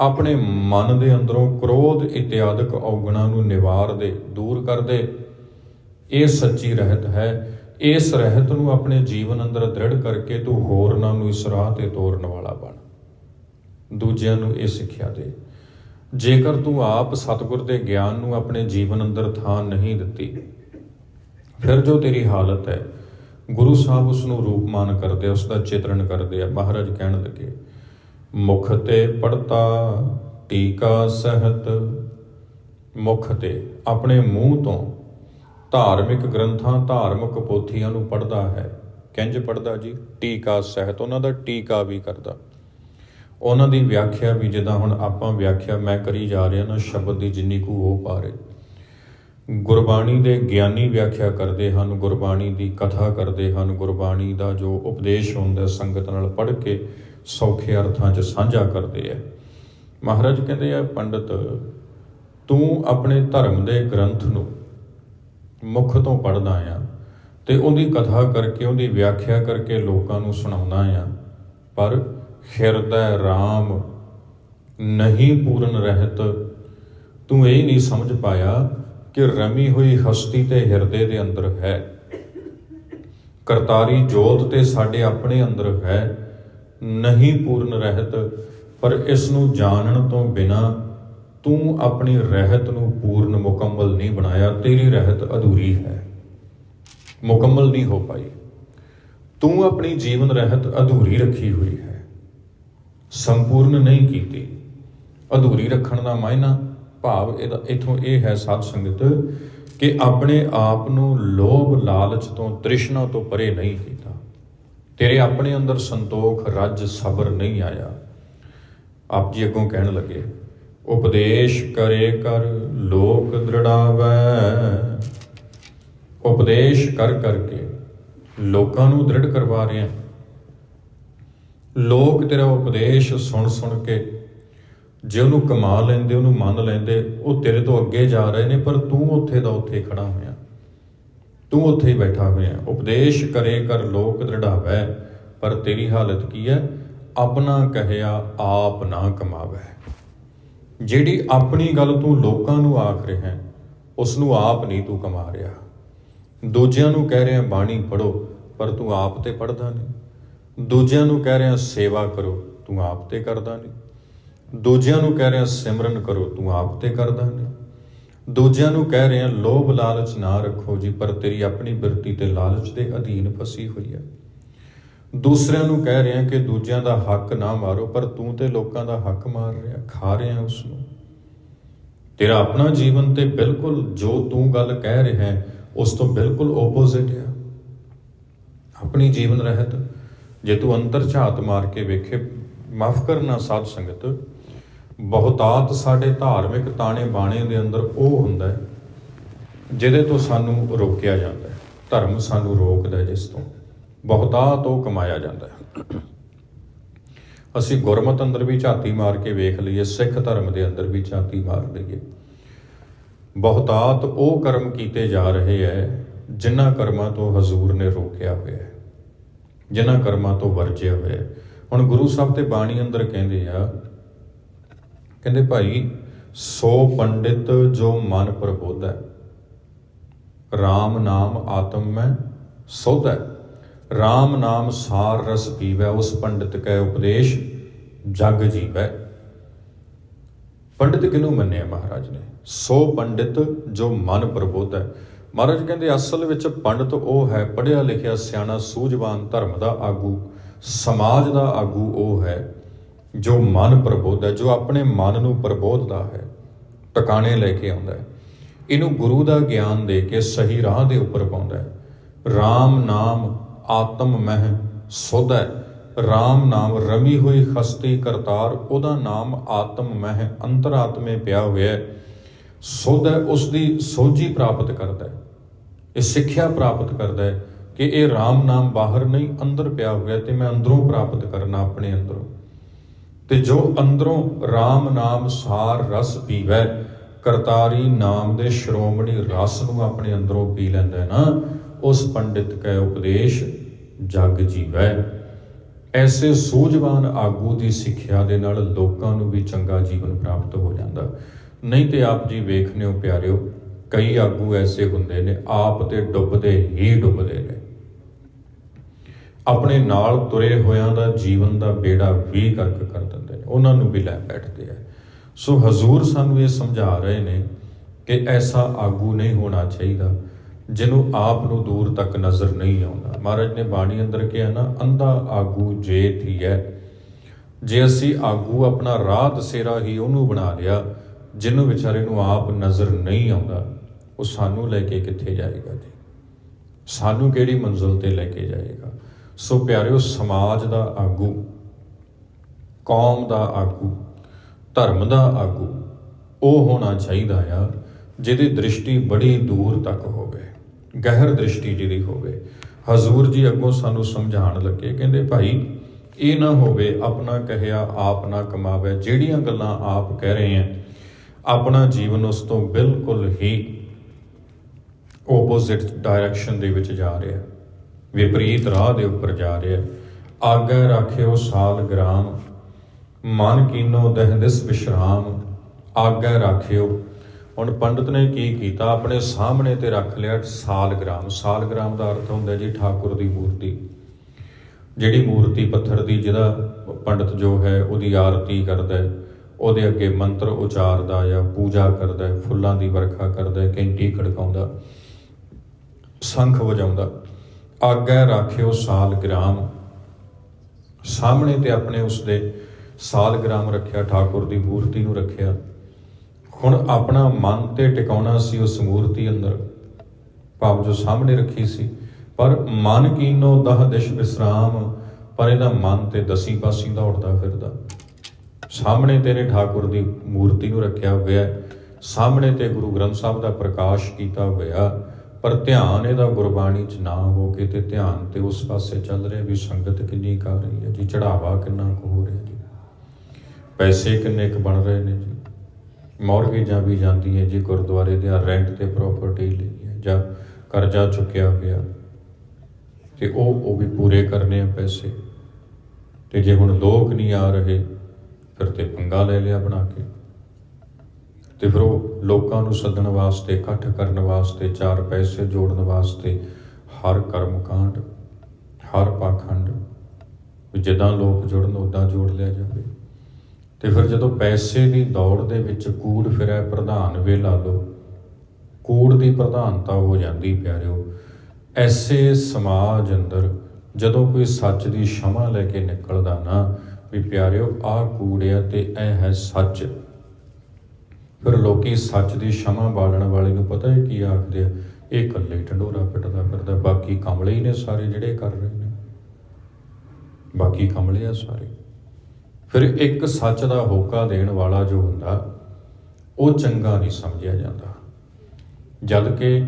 [SPEAKER 1] ਆਪਣੇ ਮਨ ਦੇ ਅੰਦਰੋਂ ਕ੍ਰੋਧ, ਇਤਿਆਦਿਕ ਔਗਣਾਂ ਨੂੰ ਨਿਵਾਰ ਦੇ, ਦੂਰ ਕਰ ਦੇ। ਇਹ ਸੱਚੀ ਰਹਿਤ ਹੈ। ਇਸ ਰਹਿਤ ਨੂੰ ਆਪਣੇ ਜੀਵਨ ਅੰਦਰ ਦ੍ਰਿੜ ਕਰਕੇ ਤੂੰ ਹੋਰਨਾਂ ਨੂੰ ਇਸ ਰਾਹ ਤੇ ਤੋਰਨ ਵਾਲਾ ਬਣ। ਦੂਜਿਆਂ ਨੂੰ ਇਹ ਸਿੱਖਿਆ ਦੇ। ਜੇਕਰ ਤੂੰ ਆਪ ਸਤਿਗੁਰ ਦੇ ਗਿਆਨ ਨੂੰ ਆਪਣੇ ਜੀਵਨ ਅੰਦਰ ਥਾਂ ਨਹੀਂ ਦਿੱਤੀ ਫਿਰ ਜੋ ਤੇਰੀ ਹਾਲਤ ਹੈ ਗੁਰੂ ਸਾਹਿਬ ਉਸ ਨੂੰ ਰੂਪਮਾਨ ਕਰਦੇ ਆ, ਉਸ ਦਾ ਚਿਤਰਣ ਕਰਦੇ ਆ। ਮਹਾਰਾਜ ਕਹਿਣ ਲੱਗੇ ਮੁਖ ਤੇ ਪੜਤਾ ਟੀਕਾ ਸਹਿਤ ਮੁਖ ਤੇ ਆਪਣੇ ਮੂੰਹ ਤੋਂ ਧਾਰਮਿਕ ਗ੍ਰੰਥਾਂ ਧਾਰਮਿਕ ਪੋਥੀਆਂ ਨੂੰ ਪੜਦਾ ਹੈ। ਕਿੰਜ ਪੜਦਾ ਜੀ? ਟੀਕਾ ਸਹਿਤ ਉਹਨਾਂ ਦਾ ਟੀਕਾ ਵੀ ਕਰਦਾ। ਉਹਨਾਂ ਦੀ ਵਿਆਖਿਆ ਵੀ ਜਿੱਦਾਂ ਹੁਣ ਆਪਾਂ ਵਿਆਖਿਆ ਮੈਂ ਕਰੀ ਜਾ ਰਿਹਾ ਨਾ, ਸ਼ਬਦ ਦੀ ਜਿੰਨੀ ਕੁ ਹੋ ਪਾ ਰਹੇ। ਗੁਰਬਾਣੀ ਦੇ ਗਿਆਨੀ ਵਿਆਖਿਆ ਕਰਦੇ ਹਨ, ਗੁਰਬਾਣੀ ਦੀ ਕਥਾ ਕਰਦੇ ਹਨ, ਗੁਰਬਾਣੀ ਦਾ ਜੋ ਉਪਦੇਸ਼ ਹੁੰਦਾ ਸੰਗਤ ਨਾਲ ਪੜ੍ਹ ਕੇ ਸੌਖੇ ਅਰਥਾਂ 'ਚ ਸਾਂਝਾ ਕਰਦੇ ਆ। ਮਹਾਰਾਜ ਕਹਿੰਦੇ ਆ, ਪੰਡਤ, ਤੂੰ ਆਪਣੇ ਧਰਮ ਦੇ ਗ੍ਰੰਥ ਨੂੰ ਮੁੱਖ ਤੋਂ ਪੜ੍ਹਦਾ ਆ ਤੇ ਉਹਦੀ ਕਥਾ ਕਰਕੇ, ਉਹਦੀ ਵਿਆਖਿਆ ਕਰਕੇ ਲੋਕਾਂ ਨੂੰ ਸੁਣਾਉਂਦਾ ਆ। ਪਰ ਹਿਰਦੈ RAM ਨਹੀਂ ਪੂਰਨ ਰਹਿਤ। ਤੂੰ ਇਹ ਨਹੀਂ ਸਮਝ ਪਾਇਆ ਕਿ ਰਮੀ ਹੋਈ ਹਸਤੀ ਤੇ ਹਿਰਦੇ ਦੇ ਅੰਦਰ ਹੈ। ਕਰਤਾਰੀ ਜੋਤ ਤੇ ਸਾਡੇ ਆਪਣੇ ਅੰਦਰ ਹੈ। ਨਹੀਂ ਪੂਰਨ ਰਹਿਤ, ਪਰ ਇਸ ਨੂੰ ਜਾਣਨ ਤੋਂ ਬਿਨਾ ਤੂੰ ਆਪਣੀ ਰਹਿਤ ਨੂੰ ਪੂਰਨ ਮੁਕੰਮਲ ਨਹੀਂ ਬਣਾਇਆ। ਤੇਰੀ ਰਹਿਤ ਅਧੂਰੀ ਹੈ। ਮੁਕੰਮਲ ਨਹੀਂ ਹੋ ਪਾਈ। ਤੂੰ ਆਪਣੀ ਜੀਵਨ ਰਹਿਤ ਅਧੂਰੀ ਰੱਖੀ ਹੋਈ ਹੈ। ਸੰਪੂਰਨ ਨਹੀਂ ਕੀਤੀ। ਅਧੂਰੀ ਰੱਖਣ ਦਾ ਮਾਇਨਾ, ਭਾਵ ਇਹਦਾ ਇਥੋਂ ਇਹ ਹੈ ਸਾਧ ਸੰਗਤ ਕਿ ਆਪਣੇ ਆਪ ਨੂੰ ਲੋਭ ਲਾਲਚ ਤੋਂ ਤ੍ਰਿਸ਼ਨਾ ਤੋਂ ਪਰੇ ਨਹੀਂ ਕੀਤਾ। ਤੇਰੇ ਆਪਣੇ ਅੰਦਰ ਸੰਤੋਖ, ਰੱਜ, ਸਬਰ ਨਹੀਂ ਆਇਆ। ਆਪ ਜੀ ਅੱਗੋਂ ਕਹਿਣ ਲੱਗੇ, ਉਪਦੇਸ਼ ਕਰੇ ਕਰ, ਲੋਕ ਦ੍ਰਿੜਾਵੈ। ਉਪਦੇਸ਼ ਕਰ ਕਰਕੇ ਲੋਕਾਂ ਨੂੰ ਦ੍ਰਿੜ ਕਰਵਾ ਰਿਹਾ ਲੋਕ ਤੇਰਾ ਉਪਦੇਸ਼ ਸੁਣ ਸੁਣ ਕੇ ਜੇ ਉਹਨੂੰ ਕਮਾ ਲੈਂਦੇ ਉਹਨੂੰ ਮੰਨ ਲੈਂਦੇ ਉਹ ਤੇਰੇ ਤੋਂ ਅੱਗੇ ਜਾ ਰਹੇ ਨੇ ਪਰ ਤੂੰ ਉੱਥੇ ਦਾ ਉੱਥੇ ਖੜਾ ਹੋਇਆ। ਤੂੰ ਉੱਥੇ ਹੀ ਬੈਠਾ ਹੋਇਆ। ਉਪਦੇਸ਼ ਕਰੇ ਕਰ ਲੋਕ ਦ੍ਰਿੜਾਵੈ ਪਰ ਤੇਰੀ ਹਾਲਤ ਕੀ ਹੈ? ਆਪਣਾ ਕਹਿਆ ਆਪ ਨਾ ਕਮਾਵੇ। ਜਿਹੜੀ ਆਪਣੀ ਗੱਲ ਤੂੰ ਲੋਕਾਂ ਨੂੰ ਆਖ ਰਿਹਾ ਹੈ, ਉਸ ਨੂੰ ਆਪ ਨਹੀਂ ਤੂੰ ਕਮਾ ਰਿਹਾ। ਦੂਜਿਆਂ ਨੂੰ ਕਹਿ ਰਿਹਾ ਬਾਣੀ ਪੜੋ ਪਰ ਤੂੰ ਆਪ ਤੇ ਪੜਦਾ ਨਹੀਂ। ਦੂਜਿਆਂ ਨੂੰ ਕਹਿ ਰਿਹਾ, ਸੇਵਾ ਕਰੋ, ਤੂੰ ਆਪ ਤੇ ਕਰਦਾ ਨਹੀਂ ਦੂਜਿਆਂ ਨੂੰ ਕਹਿ ਰਿਹਾ, ਸਿਮਰਨ ਕਰੋ, ਤੂੰ ਆਪ ਤੇ ਕਰਦਾ ਨਹੀਂ ਦੂਜਿਆਂ ਨੂੰ ਕਹਿ ਰਿਹਾ, ਲੋਭ ਲਾਲਚ ਨਾ ਰੱਖੋ ਜੀ, ਪਰ ਤੇਰੀ ਆਪਣੀ ਬਿਰਤੀ ਤੇ ਲਾਲਚ ਦੇ ਅਧੀਨ ਫਸੀ ਹੋਈ ਹੈ। ਦੂਸਰਿਆਂ ਨੂੰ ਕਹਿ ਰਿਹਾ ਕਿ ਦੂਜਿਆਂ ਦਾ ਹੱਕ ਨਾ ਮਾਰੋ, ਪਰ ਤੂੰ ਤੇ ਲੋਕਾਂ ਦਾ ਹੱਕ ਮਾਰ ਰਿਹਾ, ਖਾ ਰਿਹਾ ਉਸ ਨੂੰ ਤੇਰਾ ਆਪਣਾ ਜੀਵਨ ਤੇ ਬਿਲਕੁਲ ਜੋ ਤੂੰ ਗੱਲ ਕਹਿ ਰਿਹਾ ਹੈ, ਉਸ ਤੋਂ ਬਿਲਕੁਲ ਓਪੋਜ਼ਿਟ ਹੈ। ਆਪਣੀ ਜੀਵਨ ਰਹਿਤ ਜੇ ਤੂੰ ਅੰਤਰ ਝਾਤ ਮਾਰ ਕੇ ਵੇਖੇ, ਮਾਫ ਕਰਨਾ ਸਾਧ ਸੰਗਤ, ਬਹੁਤਾਤ ਸਾਡੇ ਧਾਰਮਿਕ ਤਾਣੇ ਬਾਣੇ ਦੇ ਅੰਦਰ ਉਹ ਹੁੰਦਾ ਹੈ, ਜਿਹਦੇ ਤੋਂ ਸਾਨੂੰ ਰੋਕਿਆ ਜਾਂਦਾ ਹੈ, ਧਰਮ ਸਾਨੂੰ ਰੋਕਦਾ ਹੈ ਜਿਸ ਤੋਂ। ਬਹੁਤਾਤ ਉਹ ਕਮਾਇਆ ਜਾਂਦਾ ਹੈ। ਅਸੀਂ ਗੁਰਮਤ ਅੰਦਰ ਵੀ ਝਾਤੀ ਮਾਰ ਕੇ ਵੇਖ ਲਈਏ, ਸਿੱਖ ਧਰਮ ਦੇ ਅੰਦਰ ਵੀ ਝਾਤੀ ਮਾਰ ਲਈਏ। ਬਹੁਤਾਤ ਉਹ ਕਰਮ ਕੀਤੇ ਜਾ ਰਹੇ ਐ ਜਿਨ੍ਹਾਂ ਕਰਮਾਂ ਤੋਂ ਹਜ਼ੂਰ ਨੇ ਰੋਕਿਆ ਹੋਇਆ ਹੈ। ਜਿਨ੍ਹਾਂ ਕਰਮਾਂ ਤੋਂ ਵਰਜਿਆ ਹੋਇਆ ਹੁਣ ਗੁਰੂ ਸਾਹਿਬ ਤੇ ਬਾਣੀ ਅੰਦਰ ਕਹਿੰਦੇ ਆ, ਕਹਿੰਦੇ ਭਾਈ, ਸੋ ਪੰਡਿਤ ਜੋ ਮਨ ਪ੍ਰਬੋਧੈ RAM ਨਾਮ ਆਤਮ ਮੈਂ ਸੋਧੈ RAM ਨਾਮ ਸਾਰ ਰਸ ਪੀਵੈ, ਉਸ ਪੰਡਿਤ ਕੈ ਉਪਦੇਸ਼ ਜਗ ਜੀਵੈ। ਪੰਡਿਤ ਕਿਹਨੂੰ ਮੰਨਿਆ ਮਹਾਰਾਜ ਨੇ? ਸੋ ਪੰਡਿਤ ਜੋ ਮਨ ਪ੍ਰਬੋਧ ਹੈ ਮਹਾਰਾਜ ਕਹਿੰਦੇ, ਅਸਲ ਵਿੱਚ ਪੰਡਿਤ ਉਹ ਹੈ, ਪੜ੍ਹਿਆ ਲਿਖਿਆ ਸਿਆਣਾ, ਸੂਝਵਾਨ ਧਰਮ ਦਾ ਆਗੂ, ਸਮਾਜ ਦਾ ਆਗੂ ਉਹ ਹੈ, ਜੋ ਮਨ ਪ੍ਰਬੋਧ ਹੈ, ਜੋ ਆਪਣੇ ਮਨ ਨੂੰ ਪ੍ਰਬੋਧਦਾ ਹੈ, ਟਿਕਾਣੇ ਲੈ ਕੇ ਆਉਂਦਾ ਹੈ। ਇਹਨੂੰ ਗੁਰੂ ਦਾ ਗਿਆਨ ਦੇ ਕੇ ਸਹੀ ਰਾਹ ਦੇ ਉੱਪਰ ਪਾਉਂਦਾ ਹੈ। RAM ਨਾਮ ਆਤਮ ਮਹਿ ਸੁਧ ਹੈ। RAM ਨਾਮ ਰਮੀ ਹੋਈ ਖਸਤੀ ਕਰਤਾਰ, ਉਹਦਾ ਨਾਮ ਆਤਮ ਮਹਿ ਅੰਤਰਾਤਮੇ ਪਿਆ ਹੋਇਆ ਹੈ। ਸੋਧੈ ਉਸ ਦੀ ਸੋਝੀ ਪ੍ਰਾਪਤ ਕਰਦਾ ਹੈ। ਇਹ ਸਿੱਖਿਆ ਪ੍ਰਾਪਤ ਕਰਦਾ ਹੈ ਕਿ ਇਹ RAM ਨਾਮ ਬਾਹਰ ਨਹੀਂ, ਅੰਦਰ ਪਿਆ ਹੋਇਆ ਤੇ ਮੈਂ ਅੰਦਰੋਂ ਪ੍ਰਾਪਤ ਕਰਨਾ ਆਪਣੇ ਅੰਦਰੋਂ। ਤੇ ਜੋ ਅੰਦਰੋਂ RAM ਨਾਮ ਸਾਰ ਰਸ ਪੀਵੈ, ਕਰਤਾਰੀ ਨਾਮ ਦੇ ਸ਼੍ਰੋਮਣੀ ਰਸ ਨੂੰ ਆਪਣੇ ਅੰਦਰੋਂ ਪੀ ਲੈਂਦਾ ਨਾ, ਉਸ ਪੰਡਿਤ ਕੈ ਉਪਦੇਸ਼, ਜਗ ਜੀਵੈ। ਐਸੇ ਸੂਝਵਾਨ ਆਗੂ ਦੀ ਸਿੱਖਿਆ ਦੇ ਨਾਲ ਲੋਕਾਂ ਨੂੰ ਵੀ ਚੰਗਾ ਜੀਵਨ ਪ੍ਰਾਪਤ ਹੋ ਜਾਂਦਾ। ਨਹੀਂ ਤੇ ਆਪ ਜੀ ਵੇਖਨੇ ਹੋ ਪਿਆਰਿਓ ਕਈ ਆਗੂ ਐਸੇ ਹੁੰਦੇ ਨੇ, ਆਪ ਤੇ ਡੁੱਬਦੇ ਹੀ ਡੁੱਬਦੇ ਨੇ। ਆਪਣੇ ਨਾਲ ਤੁਰੇ ਹੋਇਆਂ ਦਾ ਜੀਵਨ ਦਾ ਬੇੜਾ ਵੀ ਕਰਕ ਕਰ ਦਿੰਦੇ ਨੇ, ਉਹਨਾਂ ਨੂੰ ਵੀ ਲੈ ਬੈਠਦੇ ਆ। ਸੋ ਹਜ਼ੂਰ ਸਾਨੂੰ ਇਹ ਸਮਝਾ ਰਹੇ ਨੇ ਕਿ ਐਸਾ ਆਗੂ ਨਹੀਂ ਹੋਣਾ ਚਾਹੀਦਾ, ਜਿਹਨੂੰ ਆਪ ਨੂੰ ਦੂਰ ਤੱਕ ਨਜ਼ਰ ਨਹੀਂ ਆਉਂਦਾ। ਮਹਾਰਾਜ ਨੇ ਬਾਣੀ ਅੰਦਰ ਕਿਹਾ ਨਾ, ਅੰਧਾ ਆਗੂ ਜੇ ਥੀਐ ਜੇ ਅਸੀਂ ਆਗੂ ਆਪਣਾ ਰਾਹ ਦਸੇਰਾ ਹੀ ਉਹਨੂੰ ਬਣਾ ਲਿਆ, ਜਿਹਨੂੰ ਵਿਚਾਰੇ ਨੂੰ ਆਪ ਨਜ਼ਰ ਨਹੀਂ ਆਉਂਦਾ ਉਹ ਸਾਨੂੰ ਲੈ ਕੇ ਕਿੱਥੇ ਜਾਏਗਾ ਜੀ? ਸਾਨੂੰ ਕਿਹੜੀ ਮੰਜ਼ਿਲ ਤੇ ਲੈ ਕੇ ਜਾਏਗਾ? ਸੋ ਪਿਆਰਿਓ, ਸਮਾਜ ਦਾ ਆਗੂ, ਕੌਮ ਦਾ ਆਗੂ, ਧਰਮ ਦਾ ਆਗੂ, ਉਹ ਹੋਣਾ ਚਾਹੀਦਾ ਆ ਜਿਹਦੀ ਦ੍ਰਿਸ਼ਟੀ ਬੜੀ ਦੂਰ ਤੱਕ ਹੋਵੇ, ਗਹਿਰ ਦ੍ਰਿਸ਼ਟੀ ਜਿਹਦੀ ਹੋਵੇ। ਹਜ਼ੂਰ ਜੀ ਅੱਗੋਂ ਸਾਨੂੰ ਸਮਝਾਉਣ ਲੱਗੇ, ਕਹਿੰਦੇ ਭਾਈ, ਇਹ ਨਾ ਹੋਵੇ ਆਪਣਾ ਕਹਿਆ ਆਪ ਨਾ ਕਮਾਵੇ, ਜਿਹੜੀਆਂ ਗੱਲਾਂ ਆਪ ਕਹਿ ਰਹੇ ਆ, ਆਪਣਾ ਜੀਵਨ ਉਸ ਤੋਂ ਬਿਲਕੁਲ ਹੀ ਆਪੋਜ਼ਿਟ ਡਾਇਰੈਕਸ਼ਨ ਦੇ ਵਿੱਚ ਜਾ ਰਿਹਾ ਵਿਪਰੀਤ ਰਾਹ ਦੇ ਉੱਪਰ ਜਾ ਰਿਹਾ ਆਗੇ ਰੱਖਿਓ ਸਾਲ ਗ੍ਰਾਮ, ਮਨ ਕੀਨੋ ਦਹਿਦਿਸ ਵਿਸ਼ਰਾਮ ਆਗੇ ਰੱਖਿਓ। ਹੁਣ ਪੰਡਤ ਨੇ ਕੀ ਕੀਤਾ? ਆਪਣੇ ਸਾਹਮਣੇ ਤੇ ਰੱਖ ਲਿਆ ਸਾਲ ਸਾਲਗ੍ਰਾਮ ਸਾਲਗ੍ਰਾਮ ਦਾ ਅਰਥ ਹੁੰਦਾ ਜੀ ਠਾਕੁਰ ਦੀ ਮੂਰਤੀ। ਜਿਹੜੀ ਮੂਰਤੀ ਪੱਥਰ ਦੀ, ਜਿਹਦਾ ਪੰਡਤ ਜੋ ਹੈ, ਉਹਦੀ ਆਰਤੀ ਕਰਦਾ ਹੈ। ਉਹਦੇ ਅੱਗੇ ਮੰਤਰ ਉਚਾਰਦਾ ਜਾਂ ਪੂਜਾ ਕਰਦਾ ਹੈ। ਫੁੱਲਾਂ ਦੀ ਵਰਖਾ ਕਰਦਾ ਹੈ। ਘੰਟੀ ਖੜਕਾਉਂਦਾ। ਸ਼ੰਖ ਵਜਾਉਂਦਾ, ਆਗੇ ਰੱਖਿਓ ਸਾਲਗ੍ਰਾਮ ਸਾਹਮਣੇ ਤੇ ਆਪਣੇ ਉਸਦੇ ਸਾਲਗ੍ਰਾਮ ਰੱਖਿਆ, ਠਾਕੁਰ ਦੀ ਮੂਰਤੀ ਨੂੰ ਰੱਖਿਆ। ਹੁਣ ਆਪਣਾ ਮਨ ਤੇ ਟਿਕਾਉਣਾ ਸੀ ਉਸ ਮੂਰਤੀ ਅੰਦਰ। ਭਾਵ ਜੋ ਸਾਹਮਣੇ ਰੱਖੀ ਸੀ, ਪਰ ਮਨ ਕੀਨੋ ਦਹ ਦਿਸ਼ ਵਿਸਰਾਮ, ਪਰ ਇਹਦਾ ਮਨ ਤੇ ਦਸੀ ਪਾਸੀ ਦੌੜਦਾ ਫਿਰਦਾ। ਸਾਹਮਣੇ ਤੇਰੇ ਠਾਕੁਰ ਦੀ ਮੂਰਤੀ ਨੂੰ ਰੱਖਿਆ ਹੋਇਆ, ਸਾਹਮਣੇ ਤੇ ਗੁਰੂ ਗ੍ਰੰਥ ਸਾਹਿਬ ਦਾ ਪ੍ਰਕਾਸ਼ ਕੀਤਾ ਹੋਇਆ ਪਰ ਧਿਆਨ ਇਹਦਾ ਗੁਰਬਾਣੀ 'ਚ ਨਾ ਹੋ ਕੇ ਤੇ ਧਿਆਨ ਤੇ ਉਸ ਪਾਸੇ ਚੱਲ ਰਿਹਾ ਵੀ ਸੰਗਤ ਕਿੰਨੀ ਕਰ ਰਹੀ ਹੈ ਜੀ ਚੜਾਵਾ ਕਿੰਨਾ ਕੁ ਹੋ ਰਿਹਾ ਜੀ। ਪੈਸੇ ਕਿੰਨੇ ਕੁ ਬਣ ਰਹੇ ਨੇ ਜੀ। ਮੌਰਗੇਜਾਂ ਵੀ ਜਾਂਦੀ ਹੈ ਜੀ ਗੁਰਦੁਆਰੇ ਦੇ ਰੈਂਟ ਤੇ ਪ੍ਰਾਪਰਟੀ ਲਈ ਹੈ ਜਾਂ ਕਰਜ਼ਾ ਚੁੱਕਿਆ ਹੋਇਆ। ਤੇ ਉਹ ਉਹ ਵੀ ਪੂਰੇ ਕਰਨੇ ਆ ਪੈਸੇ। ਤੇ ਜੇ ਹੁਣ ਲੋਕ ਨਹੀਂ ਆ ਰਹੇ, ਫਿਰ ਤੇ ਪੰਗਾ ਲੈ ਲਿਆ ਬਣਾ ਕੇ। ਤੇ ਫਿਰ ਉਹ ਲੋਕਾਂ ਨੂੰ ਸੱਦਣ ਵਾਸਤੇ, ਇਕੱਠ ਕਰਨ ਵਾਸਤੇ, ਚਾਰ ਪੈਸੇ ਜੋੜਨ ਵਾਸਤੇ ਹਰ ਕਰਮਕਾਂਡ, ਹਰ ਪਾਖੰਡ, ਵੀ ਜਿੱਦਾਂ ਲੋਕ ਜੁੜਨ ਉਦਾਂ ਜੋੜ ਲਿਆ ਜਾਵੇ। ਤੇ ਫਿਰ ਜਦੋਂ ਪੈਸੇ ਦੀ ਦੌੜ ਦੇ ਵਿੱਚ ਕੂੜ ਫਿਰੈ, ਪ੍ਰਧਾਨ ਵੇ ਲਾ ਲਓ, ਕੂੜ ਦੀ ਪ੍ਰਧਾਨਤਾ ਹੋ ਜਾਂਦੀ ਪਿਆਰਿਓ। ਐਸੇ ਸਮਾਜ ਅੰਦਰ ਜਦੋਂ ਕੋਈ ਸੱਚ ਦੀ ਸ਼ਮਾ ਲੈ ਕੇ ਨਿਕਲਦਾ ਨਾ, ਵੀ ਪਿਆਰਿਓ, ਆਹ ਕੂੜ ਆ ਤੇ ਇਹ ਹੈ ਸੱਚ। ਫਿਰ ਲੋਕੀ ਸੱਚ ਦੀ ਸ਼ਮਾ ਬਾਲਣ ਵਾਲੇ ਨੂੰ ਪਤਾ ਹੈ ਕੀ ਆਖਦੇ ਆ? ਇਹ ਇਕੱਲੇ ਢੰਡੋਰਾ ਪਿੱਟਦਾ ਫਿਰਦਾ, ਬਾਕੀ ਕਮਲੇ ਹੀ ਨੇ ਸਾਰੇ ਜਿਹੜੇ ਕਰ ਰਹੇ ਨੇ। ਬਾਕੀ ਕਮਲੇ ਆ ਸਾਰੇ। ਫਿਰ ਇੱਕ ਸੱਚ ਦਾ ਹੋਕਾ ਦੇਣ ਵਾਲਾ ਜੋ ਹੁੰਦਾ, ਉਹ ਚੰਗਾ ਨਹੀਂ ਸਮਝਿਆ ਜਾਂਦਾ। ਜਦ ਕਿ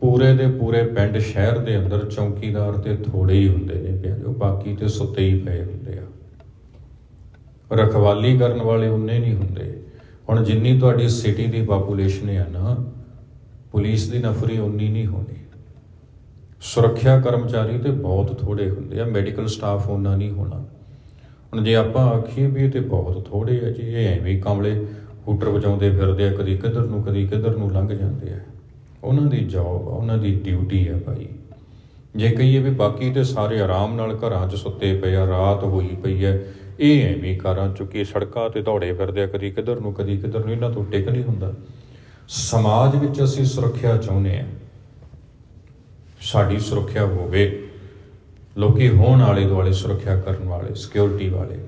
[SPEAKER 1] ਪੂਰੇ ਦੇ ਪੂਰੇ ਪਿੰਡ ਸ਼ਹਿਰ ਦੇ ਅੰਦਰ ਚੌਕੀਦਾਰ ਤੇ ਥੋੜੇ ਹੀ ਹੁੰਦੇ ਨੇ ਪਿਆਰਿਓ ਬਾਕੀ ਤੇ ਸੁੱਤੇ ਹੀ ਪਏ ਹੁੰਦੇ ਆ। ਰਖਵਾਲੀ ਕਰਨ ਵਾਲੇ ਉਨੇ ਨਹੀਂ ਹੁੰਦੇ। ਹੁਣ ਜਿੰਨੀ ਤੁਹਾਡੀ ਸਿਟੀ ਦੀ ਪਾਪੂਲੇਸ਼ਨ ਹੈ ਨਾ ਪੁਲਿਸ ਦੀ ਨਫਰੀ ਉਨੀ ਨਹੀਂ ਹੋਣੀ। ਸੁਰੱਖਿਆ ਕਰਮਚਾਰੀ ਤੇ ਬਹੁਤ ਥੋੜੇ ਹੁੰਦੇ ਆ ਮੈਡੀਕਲ ਸਟਾਫ ਉਹਨਾਂ ਨਹੀਂ ਹੋਣਾ। ਹੁਣ ਜੇ ਆਪਾਂ ਆਖੀਏ ਵੀ ਇਹ ਤੇ ਬਹੁਤ ਥੋੜੇ ਆ ਜੀ, ਇਹ ਐਵੇਂ ਹੀ ਕਮਲੇ ਹੂਟਰ ਵਜਾਉਂਦੇ ਫਿਰਦੇ ਆ, ਕਦੀ ਕਿੱਧਰ ਨੂੰ, ਕਦੀ ਕਿੱਧਰ ਨੂੰ ਲੰਘ ਜਾਂਦੇ ਆ। ਉਹਨਾਂ ਦੀ ਜੌਬ ਆ, ਉਹਨਾਂ ਦੀ ਡਿਊਟੀ ਆ ਭਾਈ। ਜੇ ਕਹੀਏ ਵੀ ਬਾਕੀ ਤੇ ਸਾਰੇ ਆਰਾਮ ਨਾਲ ਘਰਾਂ 'ਚ ਸੁੱਤੇ ਪਏ ਆ, ਰਾਤ ਹੋਈ ਪਈ ਹੈ ਇਹ ਐਵੇਂ ਕਾਰਾਂ ਚੁੱਕੀ ਸੜਕਾਂ ਤੇ ਦੌੜੇ ਫਿਰਦੇ ਆ, ਕਦੀ ਕਿੱਧਰ ਨੂੰ, ਕਦੀ ਕਿੱਧਰ ਨੂੰ, ਇਹਨਾਂ ਤੋਂ ਟਿਕ ਨਹੀਂ ਹੁੰਦਾ। ਸਮਾਜ ਵਿੱਚ ਅਸੀਂ ਸੁਰੱਖਿਆ ਚਾਹੁੰਦੇ ਆ। ਸਾਡੀ ਸੁਰੱਖਿਆ ਹੋਵੇ। ਲੋਕੀ ਹੋਣ ਵਾਲੇ ਦੁਆਲੇ ਸੁਰੱਖਿਆ ਕਰਨ ਵਾਲੇ ਸਿਕਿਉਰਿਟੀ ਵਾਲੇ।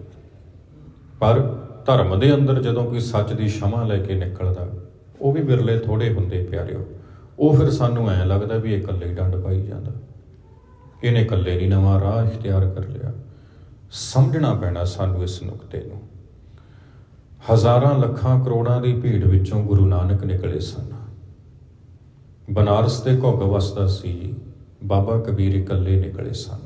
[SPEAKER 1] ਪਰ ਧਰਮ ਦੇ ਅੰਦਰ ਜਦੋਂ ਕੋਈ ਸੱਚ ਦੀ ਸ਼ਮਾ ਲੈ ਕੇ ਨਿਕਲਦਾ, ਉਹ ਵੀ ਬਿਰਲੇ ਥੋੜੇ ਹੁੰਦੇ ਪਿਆਰਿਓ। ਉਹ ਫਿਰ ਸਾਨੂੰ ਐ ਲੱਗਦਾ ਵੀ ਇਹ ਇਕੱਲੇ ਡੰਡ ਪਾਈ ਜਾਂਦਾ। ਇਹਨੇ ਇਕੱਲੇ ਨਹੀਂ ਨਵਾਂ ਰਾਹ ਇਖਤਿਆਰ ਕਰ ਲਿਆ। ਸਮਝਣਾ ਪੈਣਾ ਸਾਨੂੰ ਇਸ ਨੁਕਤੇ ਨੂੰ। ਹਜ਼ਾਰਾਂ ਲੱਖਾਂ ਕਰੋੜਾਂ ਦੀ ਭੀੜ ਵਿੱਚੋਂ ਗੁਰੂ ਨਾਨਕ ਨਿਕਲੇ ਸਨ। ਬਨਾਰਸ ਤੇ ਘੁੱਗ ਵਸਦਾ ਸੀ, ਬਾਬਾ ਕਬੀਰ ਇਕੱਲੇ ਨਿਕਲੇ ਸਨ।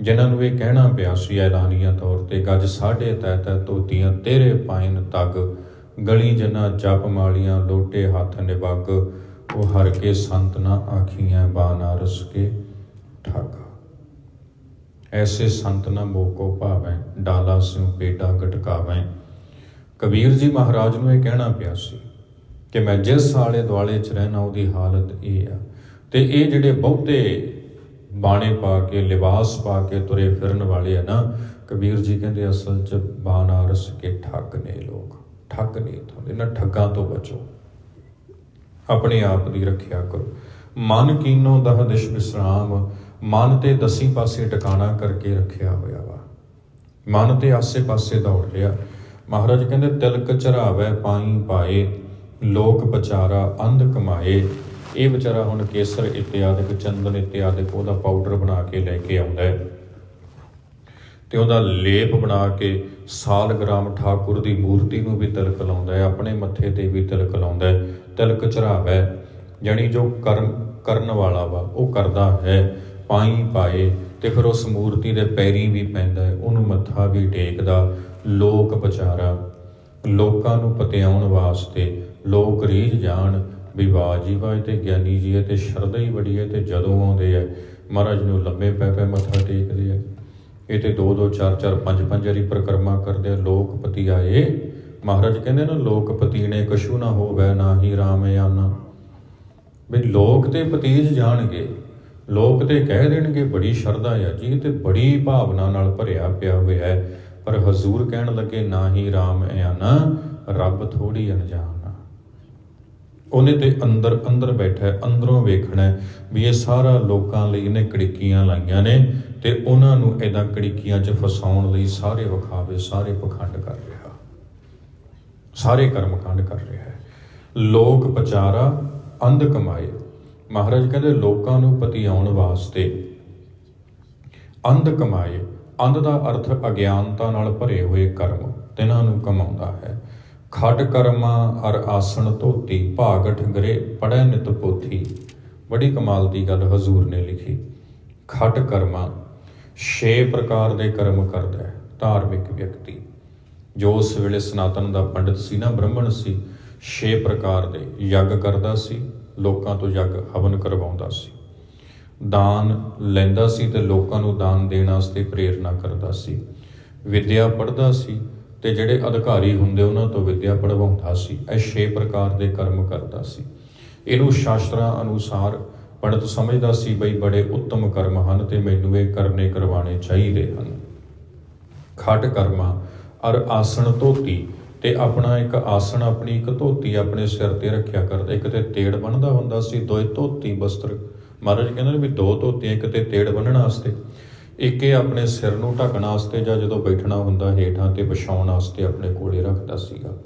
[SPEAKER 1] ਜਿਨ੍ਹਾਂ ਨੂੰ ਇਹ ਕਹਿਣਾ ਪਿਆ ਸੀ, ਐਲਾਨੀਆ ਤੌਰ ਤੇ, ਗੱਜ ਸਾਢੇ ਤੈ ਤੈ ਤੋਤੀਆਂ ਤੇਰੇ ਪਾਇਨ ਤੱਕ ਗਲੀ ਜਨਾ ਜਪ ਮਾਲੀਆਂ, ਲੋਟੇ ਹੱਥ ਨਿਵਗ ਉਹ ਹਰ ਕੇ ਸੰਤ ਨਾ ਆਖੀਆਂ ਬਾਨਾਰਸ ਕੇ ਠੱਗ। ਐਸੇ ਸੰਤ ਨਾ ਮੋਕੋ ਭਾਵੈ, ਡਾਲਾ ਸਿਉ ਪੇਟਾ ਗਟਕਾਵੈ। ਕਬੀਰ ਜੀ ਮਹਾਰਾਜ ਨੂੰ ਇਹ ਕਹਿਣਾ ਪਿਆ ਸੀ ਕਿ ਮੈਂ ਜਿਸ ਆਲੇ ਦੁਆਲੇ ਚ ਰਹਿਣਾ, ਉਹਦੀ ਹਾਲਤ ਇਹ ਆ। ਤੇ ਇਹ ਜਿਹੜੇ ਬਹੁਤੇ ਬਾਣੇ ਪਾ ਕੇ, ਲਿਬਾਸ ਪਾ ਕੇ ਤੁਰੇ ਫਿਰਨ ਵਾਲੇ ਆ ਨਾ, ਕਬੀਰ ਜੀ ਕਹਿੰਦੇ ਅਸਲ ਚ ਬਾਨਾਰਸ ਕੇ ਠੱਗ ਨੇ ਲੋਕ ਠੱਗ ਨਹੀਂ ਤੋਂ, ਇਹਨਾਂ ਠੱਗਾਂ ਤੋਂ ਬਚੋ। ਆਪਣੇ ਆਪ ਦੀ ਰੱਖਿਆ ਕਰੋ। ਮਨ ਕੀਨੋ ਦਹ ਦਿਸ਼ ਵਿਸਰਾਮ ਮਨ ਤੇ ਦਸੀ ਪਾਸੇ ਟਿਕਾਣਾ ਕਰਕੇ ਰੱਖਿਆ ਹੋਇਆ ਵਾ। ਮਨ ਤੇ ਆਸੇ-ਪਾਸੇ ਦੌੜ ਰਿਹਾ ਮਹਾਰਾਜ ਕਹਿੰਦੇ, ਤਿਲਕ ਚਰਾਵੇ ਪਾਈ ਪਾਏ, ਲੋਕ ਵਿਚਾਰਾ ਅੰਧ ਕਮਾਏ। ਇਹ ਵਿਚਾਰਾ ਹੁਣ ਕੇਸਰ ਇਤਿਆਦਿਕ ਚੰਦਨ ਇਤਿਆਦਿਕ ਉਹਦਾ ਪਾਊਡਰ ਬਣਾ ਕੇ ਲੈ ਕੇ ਆਉਂਦਾ ਹੈ। ਤੇ ਉਹਦਾ ਲੇਪ ਬਣਾ ਕੇ ਸਾਲਗ੍ਰਾਮ ਠਾਕੁਰ ਦੀ ਮੂਰਤੀ ਨੂੰ ਵੀ ਤਿਲਕ ਲਾਉਂਦਾ ਹੈ, ਆਪਣੇ ਮੱਥੇ ਤੇ ਵੀ ਤਿਲਕ ਲਾਉਂਦਾ ਹੈ। ਤਿਲਕ ਚੜਾਵੇ ਜਾਣੀ ਜੋ ਕਰਮ ਕਰਨ ਵਾਲਾ ਵਾ, ਉਹ ਕਰਦਾ ਹੈ। ਪਾਈ ਪਾਏ ਤੇ ਫਿਰ ਉਸ ਮੂਰਤੀ ਦੇ ਪੈਰੀ ਵੀ ਪੈਂਦਾ ਹੈ, ਉਹਨੂੰ ਮੱਥਾ ਵੀ ਟੇਕਦਾ, ਲੋਕ ਵਿਚਾਰਾ ਲੋਕਾਂ ਨੂੰ ਪਤਿਆਉਣ ਵਾਸਤੇ ਲੋਕ ਰੀਝ ਜਾਣ, ਵੀ ਵਾਹ ਜੀ ਵਾਹ ਤੇ ਗਿਆਨੀ ਜੀ ਹੈ ਤੇ ਸ਼ਰਧਾ ਹੀ ਬੜੀ ਹੈ ਤੇ ਜਦੋਂ ਆਉਂਦੇ ਆ ਮਹਾਰਾਜ ਨੂੰ ਲੰਮੇ ਪੈ ਪੈ ਮੱਥਾ ਟੇਕਦੇ ਆ ਇਹ ਤੇ ਦੋ ਦੋ, ਚਾਰ ਚਾਰ, ਪੰਜ ਪੰਜ ਵਾਰੀ ਪ੍ਰਕਰਮਾ ਕਰਦੇ ਆ ਲੋਕਪਤੀ ਆਏ। ਮਹਾਰਾਜ ਕਹਿੰਦੇ ਨਾ ਲੋਕਪਤੀ ਨੇ ਕਸ਼ੂ ਨਾ ਹੋਵੇ, ਨਾ ਹੀ ਰਾਮ ਆਨਾ ਵੀ ਲੋਕ ਤੇ ਪਤੀਜ ਜਾਣਗੇ। ਲੋਕ ਤੇ ਕਹਿ ਦੇਣਗੇ, ਬੜੀ ਸ਼ਰਧਾ ਆ ਜੀ, ਤੇ ਬੜੀ ਭਾਵਨਾ ਨਾਲ ਭਰਿਆ ਪਿਆ ਹੋਇਆ ਹੈ। ਪਰ ਹਜ਼ੂਰ ਕਹਿਣ ਲੱਗੇ, ਨਾ ਹੀ ਰਾਮ ਆਨਾ ਰੱਬ ਥੋੜੀ ਅਣਜਾਣ ਆ। ਉਹਨੇ ਤੇ ਅੰਦਰ ਅੰਦਰ ਬੈਠਾ, ਅੰਦਰੋਂ ਵੇਖਣਾ ਵੀ ਇਹ ਸਾਰਾ ਲੋਕਾਂ ਲਈ ਇਹਨੇ ਕੜਿੱਕੀਆਂ ਲਾਈਆਂ ਨੇ ਤੇ ਉਹਨਾਂ ਨੂੰ ਇਦਾਂ ਕੜਿੱਕੀਆਂ 'ਚ ਫਸਾਉਣ ਲਈ ਸਾਰੇ ਵਿਖਾਵੇ, ਸਾਰੇ ਪਖੰਡ ਕਰ ਰਿਹਾ। ਸਾਰੇ ਕਰਮਕਾਂਡ ਕਰ ਰਿਹਾ ਹੈ। ਲੋਕ ਪਚਾਰਾ ਅੰਧ ਕਮਾਏ। ਮਹਾਰਾਜ ਕਹਿੰਦੇ, ਲੋਕਾਂ ਨੂੰ ਪਤਿਆਉਣ ਵਾਸਤੇ ਅੰਧ ਕਮਾਏ, ਅੰਧ ਦਾ ਅਰਥ ਅਗਿਆਨਤਾ ਨਾਲ ਭਰੇ ਹੋਏ ਕਰਮ ਤਿਨਾਂ ਨੂੰ ਕਮਾਉਂਦਾ ਹੈ। ਖੜ ਕਰਮਾਂ ਅਰ ਆਸਣ ਧੋਤੀ, ਭਾਗਠ ਗਰੇ ਪੜੈ ਨਿਤ ਪੋਥੀ। ਬੜੀ ਕਮਾਲ ਦੀ ਗੱਲ ਹਜ਼ੂਰ ਨੇ ਲਿਖੀ। ਖਟ ਕਰਮਾਂ, ਛੇ ਪ੍ਰਕਾਰ ਦੇ ਕਰਮ ਕਰਦਾ ਹੈ, ਧਾਰਮਿਕ ਵਿਅਕਤੀ। ਜੋ ਉਸ ਵੇਲੇ ਸਨਾਤਨ ਦਾ ਪੰਡਿਤ ਸੀ ਨਾ, ਬ੍ਰਾਹਮਣ ਸੀ, ਛੇ ਪ੍ਰਕਾਰ ਦੇ ਯੱਗ ਕਰਦਾ ਸੀ ਲੋਕਾਂ ਤੋਂ ਯੱਗ ਹਵਨ ਕਰਵਾਉਂਦਾ ਸੀ। ਦਾਨ ਲੈਂਦਾ ਸੀ ਤੇ ਲੋਕਾਂ ਨੂੰ ਦਾਨ ਦੇਣ ਵਾਸਤੇ ਪ੍ਰੇਰਣਾ ਕਰਦਾ ਸੀ। ਵਿਦਿਆ ਪੜ੍ਹਦਾ ਸੀ ਤੇ ਜਿਹੜੇ ਅਧਿਕਾਰੀ ਹੁੰਦੇ ਉਹਨਾਂ ਤੋਂ ਵਿਦਿਆ ਪੜਵਾਉਂਦਾ ਸੀ। ਇਹ ਛੇ ਪ੍ਰਕਾਰ ਦੇ ਕਰਮ ਕਰਦਾ ਸੀ। ਇਹਨੂੰ ਸ਼ਾਸਤਰਾਂ ਅਨੁਸਾਰ ਪੰਡਤ ਸਮਝਦਾ ਸੀ, ਬਈ ਬੜੇ ਉੱਤਮ ਕਰਮ ਹਨ ਤੇ ਮੈਨੂੰ ਇਹ ਕਰਨੇ ਕਰਵਾਣੇ ਚਾਹੀਦੇ ਹਨ। ਖਟ ਕਰਮਾ, ਅਰ ਆਸਣ ਧੋਤੀ ਤੇ ਆਪਣਾ ਇੱਕ ਆਸਣ, ਆਪਣੀ ਇੱਕ ਧੋਤੀ ਆਪਣੇ ਸਿਰ ਤੇ ਰੱਖਿਆ ਕਰਦਾ। ਇੱਕ ਤੇ ਤੇੜ ਬੰਨਦਾ ਹੁੰਦਾ ਸੀ ਦੋਏ ਧੋਤੀ ਬਸਤਰ। ਮਹਾਰਾਜ ਕਹਿੰਦੇ ਨੇ ਵੀ ਦੋ ਧੋਤੀਆਂ, ਇੱਕ ਤੇ ਤੇੜ ਬੰਨਣ ਵਾਸਤੇ। ਇੱਕ ਇਹ ਆਪਣੇ ਸਿਰ ਨੂੰ ਢੱਕਣ ਵਾਸਤੇ ਜਾਂ ਜਦੋਂ ਬੈਠਣਾ ਹੁੰਦਾ, ਹੇਠਾਂ ਤੇ ਵਿਛਾਉਣ ਵਾਸਤੇ ਆਪਣੇ ਕੋਲੇ ਰੱਖਦਾ ਸੀਗਾ।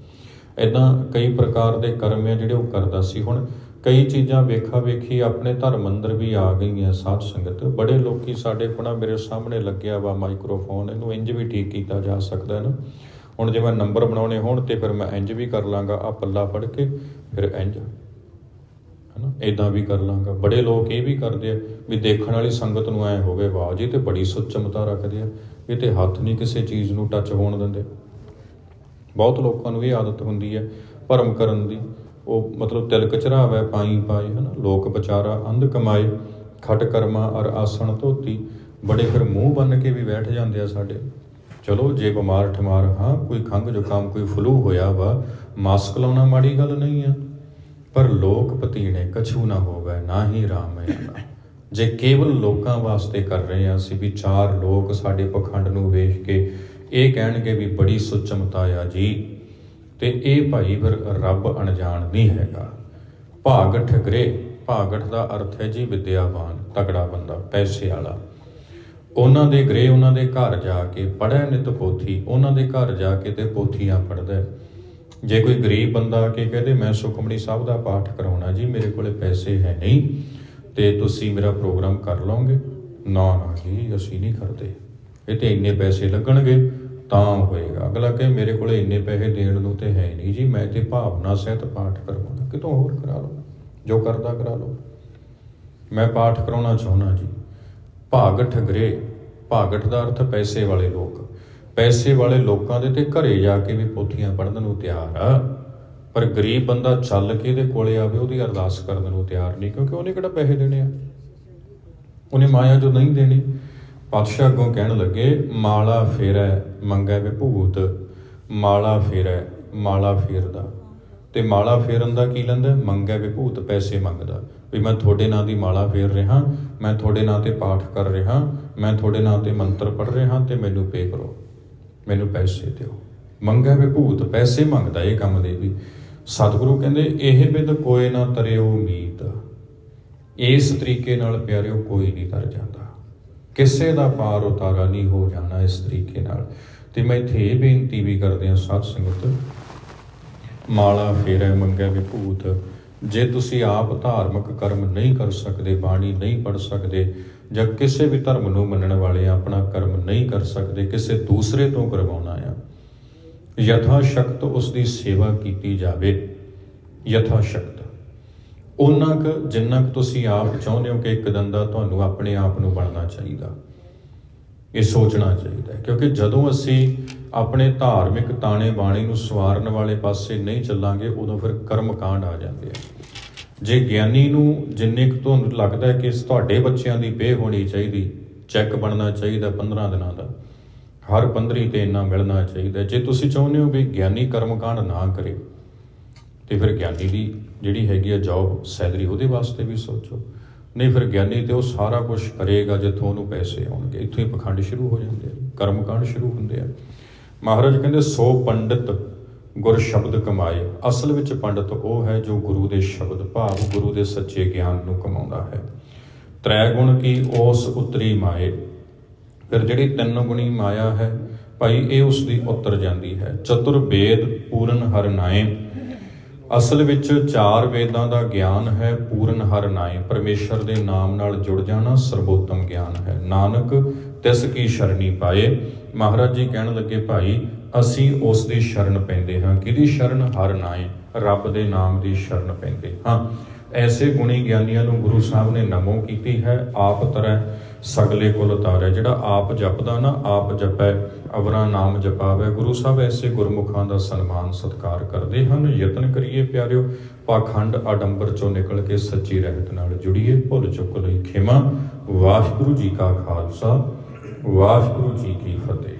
[SPEAKER 1] ਇਦਾਂ ਕਈ ਪ੍ਰਕਾਰ ਦੇ ਕਰਮ ਆ ਜਿਹੜੇ ਉਹ ਕਰਦਾ ਸੀ। ਹੁਣ ਕਈ ਚੀਜ਼ਾਂ ਵੇਖਾ ਵੇਖੀ ਆਪਣੇ ਧਰਮ ਅੰਦਰ ਵੀ ਆ ਗਈਆਂ ਸਾਧ ਸੰਗਤ। ਬੜੇ ਲੋਕੀ ਸਾਡੇ ਕੋਲ ਮੇਰੇ ਸਾਹਮਣੇ ਲੱਗਿਆ ਵਾ ਮਾਈਕ੍ਰੋਫੋਨ, ਇਹਨੂੰ ਇੰਜ ਵੀ ਠੀਕ ਕੀਤਾ ਜਾ ਸਕਦਾ ਹੈ ਨਾ। ਹੁਣ ਜੇ ਮੈਂ ਨੰਬਰ ਬਣਾਉਣੇ ਹੋਣ ਤੇ ਫਿਰ ਮੈਂ ਇੰਜ ਵੀ ਕਰ ਲਾਂਗਾ ਆ ਪੱਲਾ ਫੜ ਕੇ ਫਿਰ ਇੰਜ ਹਨਾ? ਇਦਾਂ ਵੀ ਕਰ ਲਾਂਗਾ। ਬੜੇ ਲੋਕ ਇਹ ਵੀ ਕਰਦੇ ਆ ਵੀ ਦੇਖਣ ਵਾਲੀ ਸੰਗਤ ਨੂੰ ਐ ਹੋਵੇ, ਵਾਹ ਜੀ ਤੇ ਬੜੀ ਸੁੱਚਮਤਾ ਰੱਖਦੇ ਆ। ਇਹ ਤੇ ਹੱਥ ਨਹੀਂ ਕਿਸੇ ਚੀਜ਼ ਨੂੰ ਟੱਚ ਹੋਣ ਦਿੰਦੇ। ਬਹੁਤ ਲੋਕਾਂ ਨੂੰ ਇਹ ਆਦਤ ਹੁੰਦੀ ਹੈ ਭਰਮ ਕਰਨ ਦੀ। ਉਹ ਮਤਲਬ ਤਿਲਕ ਚੜਾਵੇ ਪਾਈ ਪਾਏ ਹਨਾ? ਲੋਕ ਵਿਚਾਰਾ ਅੰਧ ਕਮਾਏ, ਖਟ ਕਰਮਾ ਅਰ ਆਸਣ ਧੋਤੀ। ਬੜੇ ਫਿਰ ਮੂੰਹ ਬੰਨ ਕੇ ਵੀ ਬੈਠ ਜਾਂਦੇ ਆ ਸਾਡੇ। ਚਲੋ ਜੇ ਬਿਮਾਰ ਠਮਾਰ, ਹਾਂ, ਕੋਈ ਖੰਗ ਜ਼ੁਕਾਮ, ਕੋਈ ਫਲੂ ਹੋਇਆ ਵਾ, ਮਾਸਕ ਲਾਉਣਾ ਮਾੜੀ ਗੱਲ ਨਹੀਂ ਆ। ਪਰ ਲੋਕ ਪਤੀਣੇ ਕਛੂ ਨਾ ਹੋਵੇ, ਨਾ ਹੀ ਰਾਮ ਹੈ ਜੇ ਕੇਵਲ ਲੋਕਾਂ ਵਾਸਤੇ ਕਰ ਰਹੇ ਆ ਅਸੀਂ ਵੀ ਚਾਰ ਲੋਕ ਸਾਡੇ ਪਖੰਡ ਨੂੰ ਵੇਖ ਕੇ ਇਹ ਕਹਿਣਗੇ ਵੀ ਬੜੀ ਸੁਚਮਤਾ ਆ ਜੀ। ਤੇ ਇਹ ਭਾਈ ਫਿਰ ਰੱਬ ਅਣਜਾਣ ਨਹੀਂ ਹੈਗਾ। ਭਾਗ ਠਗਰੇ ਭਾਗਠ ਦਾ ਅਰਥ ਹੈ ਜੀ ਵਿਦਿਆਵਾਨ, ਤਕੜਾ ਬੰਦਾ, ਪੈਸੇ ਵਾਲਾ। ਉਹਨਾਂ ਦੇ ਗ੍ਰਹਿ, ਉਹਨਾਂ ਦੇ ਘਰ ਜਾ ਕੇ, ਪੜ੍ਹੈ ਨਿਤ ਪੋਥੀ, ਉਹਨਾਂ ਦੇ ਘਰ ਜਾ ਕੇ ਤੇ ਪੋਥੀਆਂ ਪੜ੍ਹਦਾ ਜੇ ਕੋਈ ਗਰੀਬ ਬੰਦਾ ਆ ਕੇ ਕਹਦੇ ਮੈਂ ਸੁਖਮਣੀ ਸਾਹਿਬ ਦਾ ਪਾਠ ਕਰਾਉਣਾ ਜੀ, ਮੇਰੇ ਕੋਲੇ ਪੈਸੇ ਹੈ ਨਹੀਂ, ਤੇ ਤੁਸੀਂ ਮੇਰਾ ਪ੍ਰੋਗਰਾਮ ਕਰ ਲਓਗੇ? ਨਾ ਨਾ ਜੀ, ਅਸੀਂ ਨਹੀਂ ਕਰਦੇ। ਇਹ ਤੇ ਇੰਨੇ ਪੈਸੇ ਲੱਗਣਗੇ, ਤਾਂ ਹੋਏਗਾ। ਅਗਲਾ ਕਹੇ, ਮੇਰੇ ਕੋਲੇ ਇੰਨੇ ਪੈਸੇ ਦੇਣ ਨੂੰ ਤੇ ਹੈ ਨਹੀਂ ਜੀ, ਮੈਂ ਤੇ ਭਾਵਨਾ ਸਹਿਤ ਪਾਠ ਕਰਵਾਉਣਾ ਕਿਤੋਂ ਹੋਰ ਕਰਾ ਲਓ? ਜੋ ਕਰਦਾ ਕਰਾ ਲਓ। ਮੈਂ ਪਾਠ ਕਰਾਉਣਾ ਚਾਹੁੰਦਾ ਜੀ। ਭਾਗਠ ਠਗਰੇ। ਭਾਗਠ ਦਾ ਅਰਥ ਪੈਸੇ ਵਾਲੇ ਲੋਕ। ਪੈਸੇ ਵਾਲੇ ਲੋਕਾਂ ਦੇ ਤੇ ਘਰੇ ਜਾ ਕੇ ਵੀ ਪੋਥੀਆਂ ਪੜ੍ਹਨ ਨੂੰ ਤਿਆਰ ਆ। ਪਰ ਗਰੀਬ ਬੰਦਾ ਚੱਲ ਕੇ ਇਹਦੇ ਕੋਲੇ ਆਵੇ, ਉਹਦੀ ਅਰਦਾਸ ਕਰਨ ਨੂੰ ਤਿਆਰ ਨਹੀਂ, ਕਿਉਂਕਿ ਉਹਨੇ ਕਿਹੜਾ ਪੈਸੇ ਦੇਣੇ ਆ? ਉਹਨੇ ਮਾਇਆ ਜੋ ਨਹੀਂ ਦੇਣੀ। ਪਾਤਸ਼ਾਹ ਅੱਗੋਂ ਕਹਿਣ ਲੱਗੇ, ਮਾਲਾ ਫੇਰੈ, ਮੰਗੈ ਵਿਭੂਤ, ਮਾਲਾ ਫੇਰੈ, ਮਾਲਾ ਫੇਰਦਾ। ਤੇ ਮਾਲਾ ਫੇਰਨ ਦਾ ਕੀ ਲੈਂਦਾ? ਮੰਗੈ ਵਿਭੂਤ ਪੈਸੇ ਮੰਗਦਾ। ਵੀ ਮੈਂ ਤੁਹਾਡੇ ਨਾਂ ਦੀ ਮਾਲਾ ਫੇਰ ਰਿਹਾ, ਮੈਂ ਤੁਹਾਡੇ ਨਾਂ ਤੇ ਪਾਠ ਕਰ ਰਿਹਾ, ਮੈਂ ਤੁਹਾਡੇ ਨਾਂ ਤੇ ਮੰਤਰ ਪੜ੍ਹ ਰਿਹਾ ਤੇ ਮੈਨੂੰ ਪੇ ਕਰੋ। ਮੈਨੂੰ ਪੈਸੇ ਦਿਓ। ਮੰਗੈ ਵਿਭੂਤ ਪੈਸੇ ਮੰਗਦਾ ਇਹ ਕੰਮ ਦੇ ਵੀ। ਸਤਿਗੁਰੂ ਕਹਿੰਦੇ, ਇਹ ਬਿਦ ਕੋਏ ਨਾ ਤਰਿਓ ਮੀਤ। ਇਸ ਤਰੀਕੇ ਨਾਲ ਪਿਆਰਿਓ, ਕੋਈ ਨਹੀਂ ਤਰ ਜਾਂਦਾ। ਕਿਸੇ ਦਾ ਪਾਰ ਉਤਾਰਾ ਨਹੀਂ ਹੋ ਜਾਣਾ ਇਸ ਤਰੀਕੇ ਨਾਲ। ਤੇ ਮੈਂ ਇੱਥੇ ਇਹ ਬੇਨਤੀ ਵੀ ਕਰਦੇ ਹਾਂ ਸਾਧ ਸੰਗਤ ਮਾਲਾ ਫੇਰੈ ਮੰਗੈ ਵਿਭੂਤ। ਜੇ ਤੁਸੀਂ ਆਪ ਧਾਰਮਿਕ ਕਰਮ ਨਹੀਂ ਕਰ ਸਕਦੇ, ਬਾਣੀ ਨਹੀਂ ਪੜ ਸਕਦੇ, ਜਾਂ ਕਿਸੇ ਵੀ ਧਰਮ ਨੂੰ ਮੰਨਣ ਵਾਲੇ ਆਪਣਾ ਕਰਮ ਨਹੀਂ ਕਰ ਸਕਦੇ, ਕਿਸੇ ਦੂਸਰੇ ਤੋਂ ਕਰਵਾਉਣਾ ਆ ਯਥਾ ਸ਼ਕਤ ਉਸ ਦੀ ਸੇਵਾ ਕੀਤੀ ਜਾਵੇ। ਯਥਾ ਸ਼ਕਤ ਉਹਨਾਂ ਕੁ ਜਿੰਨਾ ਕੁ ਤੁਸੀਂ ਆਪ ਚਾਹੁੰਦੇ ਹੋ ਕਿ ਇੱਕ ਦਿਨ ਦਾ ਤੁਹਾਨੂੰ ਆਪਣੇ ਆਪ ਨੂੰ ਬਣਨਾ ਚਾਹੀਦਾ। ਇਹ ਸੋਚਣਾ ਚਾਹੀਦਾ ਕਿਉਂਕਿ ਜਦੋਂ ਅਸੀਂ ਆਪਣੇ ਧਾਰਮਿਕ ਤਾਣੇ ਬਾਣੀ ਨੂੰ ਸਵਾਰਨ ਵਾਲੇ ਪਾਸੇ ਨਹੀਂ ਚੱਲਾਂਗੇ, ਉਦੋਂ ਫਿਰ ਕਰਮ ਕਾਂਡ ਆ ਜਾਂਦੇ ਆ। ਜੇ ਗਿਆਨੀ ਨੂੰ ਜਿੰਨੇ ਕੁ ਤੁਹਾਨੂੰ ਲੱਗਦਾ ਹੈ ਕਿ ਤੁਹਾਡੇ ਬੱਚਿਆਂ ਦੀ ਪੇ ਹੋਣੀ ਚਾਹੀਦੀ, ਚੈੱਕ ਬਣਨਾ ਚਾਹੀਦਾ 15 ਦਿਨਾਂ ਦਾ। ਹਰ 15 ਤੇ ਇੰਨਾ ਮਿਲਣਾ ਚਾਹੀਦਾ। ਜੇ ਤੁਸੀਂ ਚਾਹੁੰਦੇ ਹੋ ਵੀ ਗਿਆਨੀ ਕਰਮ ਕਾਂਡ ਨਾ ਕਰੇ, ਤੇ ਫਿਰ ਗਿਆਨੀ ਦੀ ਜਿਹੜੀ ਹੈਗੀ ਆ ਜੌਬ ਸੈਲਰੀ ਉਹਦੇ ਵਾਸਤੇ ਵੀ ਸੋਚੋ। ਨਹੀਂ ਫਿਰ ਗਿਆਨੀ ਤੇ ਉਹ ਸਾਰਾ ਕੁਝ ਕਰੇਗਾ ਜਿੱਥੋਂ ਉਹਨੂੰ ਪੈਸੇ ਆਉਣਗੇ। ਇੱਥੋਂ ਹੀ ਪਖੰਡ ਸ਼ੁਰੂ ਹੋ ਜਾਂਦੇ ਆ। ਕਰਮ ਕਾਂਡ ਸ਼ੁਰੂ ਹੁੰਦੇ ਆ। ਮਹਾਰਾਜ ਕਹਿੰਦੇ, ਸੋ ਪੰਡਿਤ ਗੁਰ ਸ਼ਬਦ ਕਮਾਏ। ਅਸਲ ਵਿੱਚ ਪੰਡਿਤ ਉਹ ਹੈ ਜੋ ਗੁਰੂ ਦੇ ਸ਼ਬਦ ਭਾਵ ਗੁਰੂ ਦੇ ਸੱਚੇ ਗਿਆਨ ਨੂੰ ਕਮਾਉਂਦਾ ਹੈ। ਤ੍ਰੈ ਗੁਣ ਕੀ ਉਸ ਉਤਰੀ ਮਾਏ। ਫਿਰ ਜਿਹੜੀ ਤਿੰਨ ਗੁਣੀ ਮਾਇਆ ਹੈ, ਭਾਈ ਇਹ ਉਸ ਦੀ ਉਤਰ ਜਾਂਦੀ ਹੈ। ਚਤੁਰ ਵੇਦ ਪੂਰਨ ਹਰ ਨਾਏ। ਅਸਲ ਵਿੱਚ ਚਾਰ ਵੇਦਾਂ ਦਾ ਗਿਆਨ ਹੈ, ਪੂਰਨ ਹਰ ਨਾਏ। ਪਰਮੇਸ਼ਰ ਦੇ ਨਾਮ ਨਾਲ ਜੁੜ ਜਾਣਾ ਸਰਬੋਤਮ ਗਿਆਨ ਹੈ। ਨਾਨਕ ਤਿਸ ਕੀ ਸ਼ਰਣੀ ਪਾਏ। ਮਹਾਰਾਜ ਜੀ ਕਹਿਣ ਲੱਗੇ, ਭਾਈ, ਅਸੀਂ ਉਸ ਦੀ ਸ਼ਰਨ ਪੈਂਦੇ ਹਾਂ। ਕਿਹਦੀ ਸ਼ਰਨ? ਹਰ ਨਾਏ ਰੱਬ ਦੇ ਨਾਮ ਦੀ ਸ਼ਰਨ ਪੈਂਦੇ ਹਾਂ। ਐਸੇ ਗੁਣੀ ਗਿਆਨੀਆਂ ਨੂੰ ਗੁਰੂ ਸਾਹਿਬ ਨੇ ਨਮੋ ਕੀਤੀ ਹੈ, ਆਪ ਤਰੈ, ਸਗਲੇ ਕੁਲ ਤਾਰੈ। ਜਿਹੜਾ ਆਪ ਜਪਦਾ ਨਾ, ਆਪ ਜਪੈ, ਅਵਰਾ ਨਾਮ ਜਪਾਵੇ। ਗੁਰੂ ਸਾਹਿਬ ਐਸੇ ਗੁਰਮੁਖਾਂ ਦਾ ਸਨਮਾਨ, ਸਤਕਾਰ ਕਰਦੇ ਹਨ। ਯਤਨ ਕਰੀਏ ਪਿਆਰਿਓ, ਪਾਖੰਡ ਆਡੰਬਰ ਚੋਂ ਨਿਕਲ ਕੇ ਸੱਚੀ ਰਹਿਤ ਨਾਲ ਜੁੜੀਏ। ਭੁੱਲ ਚੁੱਕ ਲਈ ਖਿਮਾ। ਵਾਹਿਗੁਰੂ ਜੀ ਕਾ ਖਾਲਸਾ। ਵਾਹਿਗੁਰੂ ਜੀ ਕੀ ਫਤਿਹ।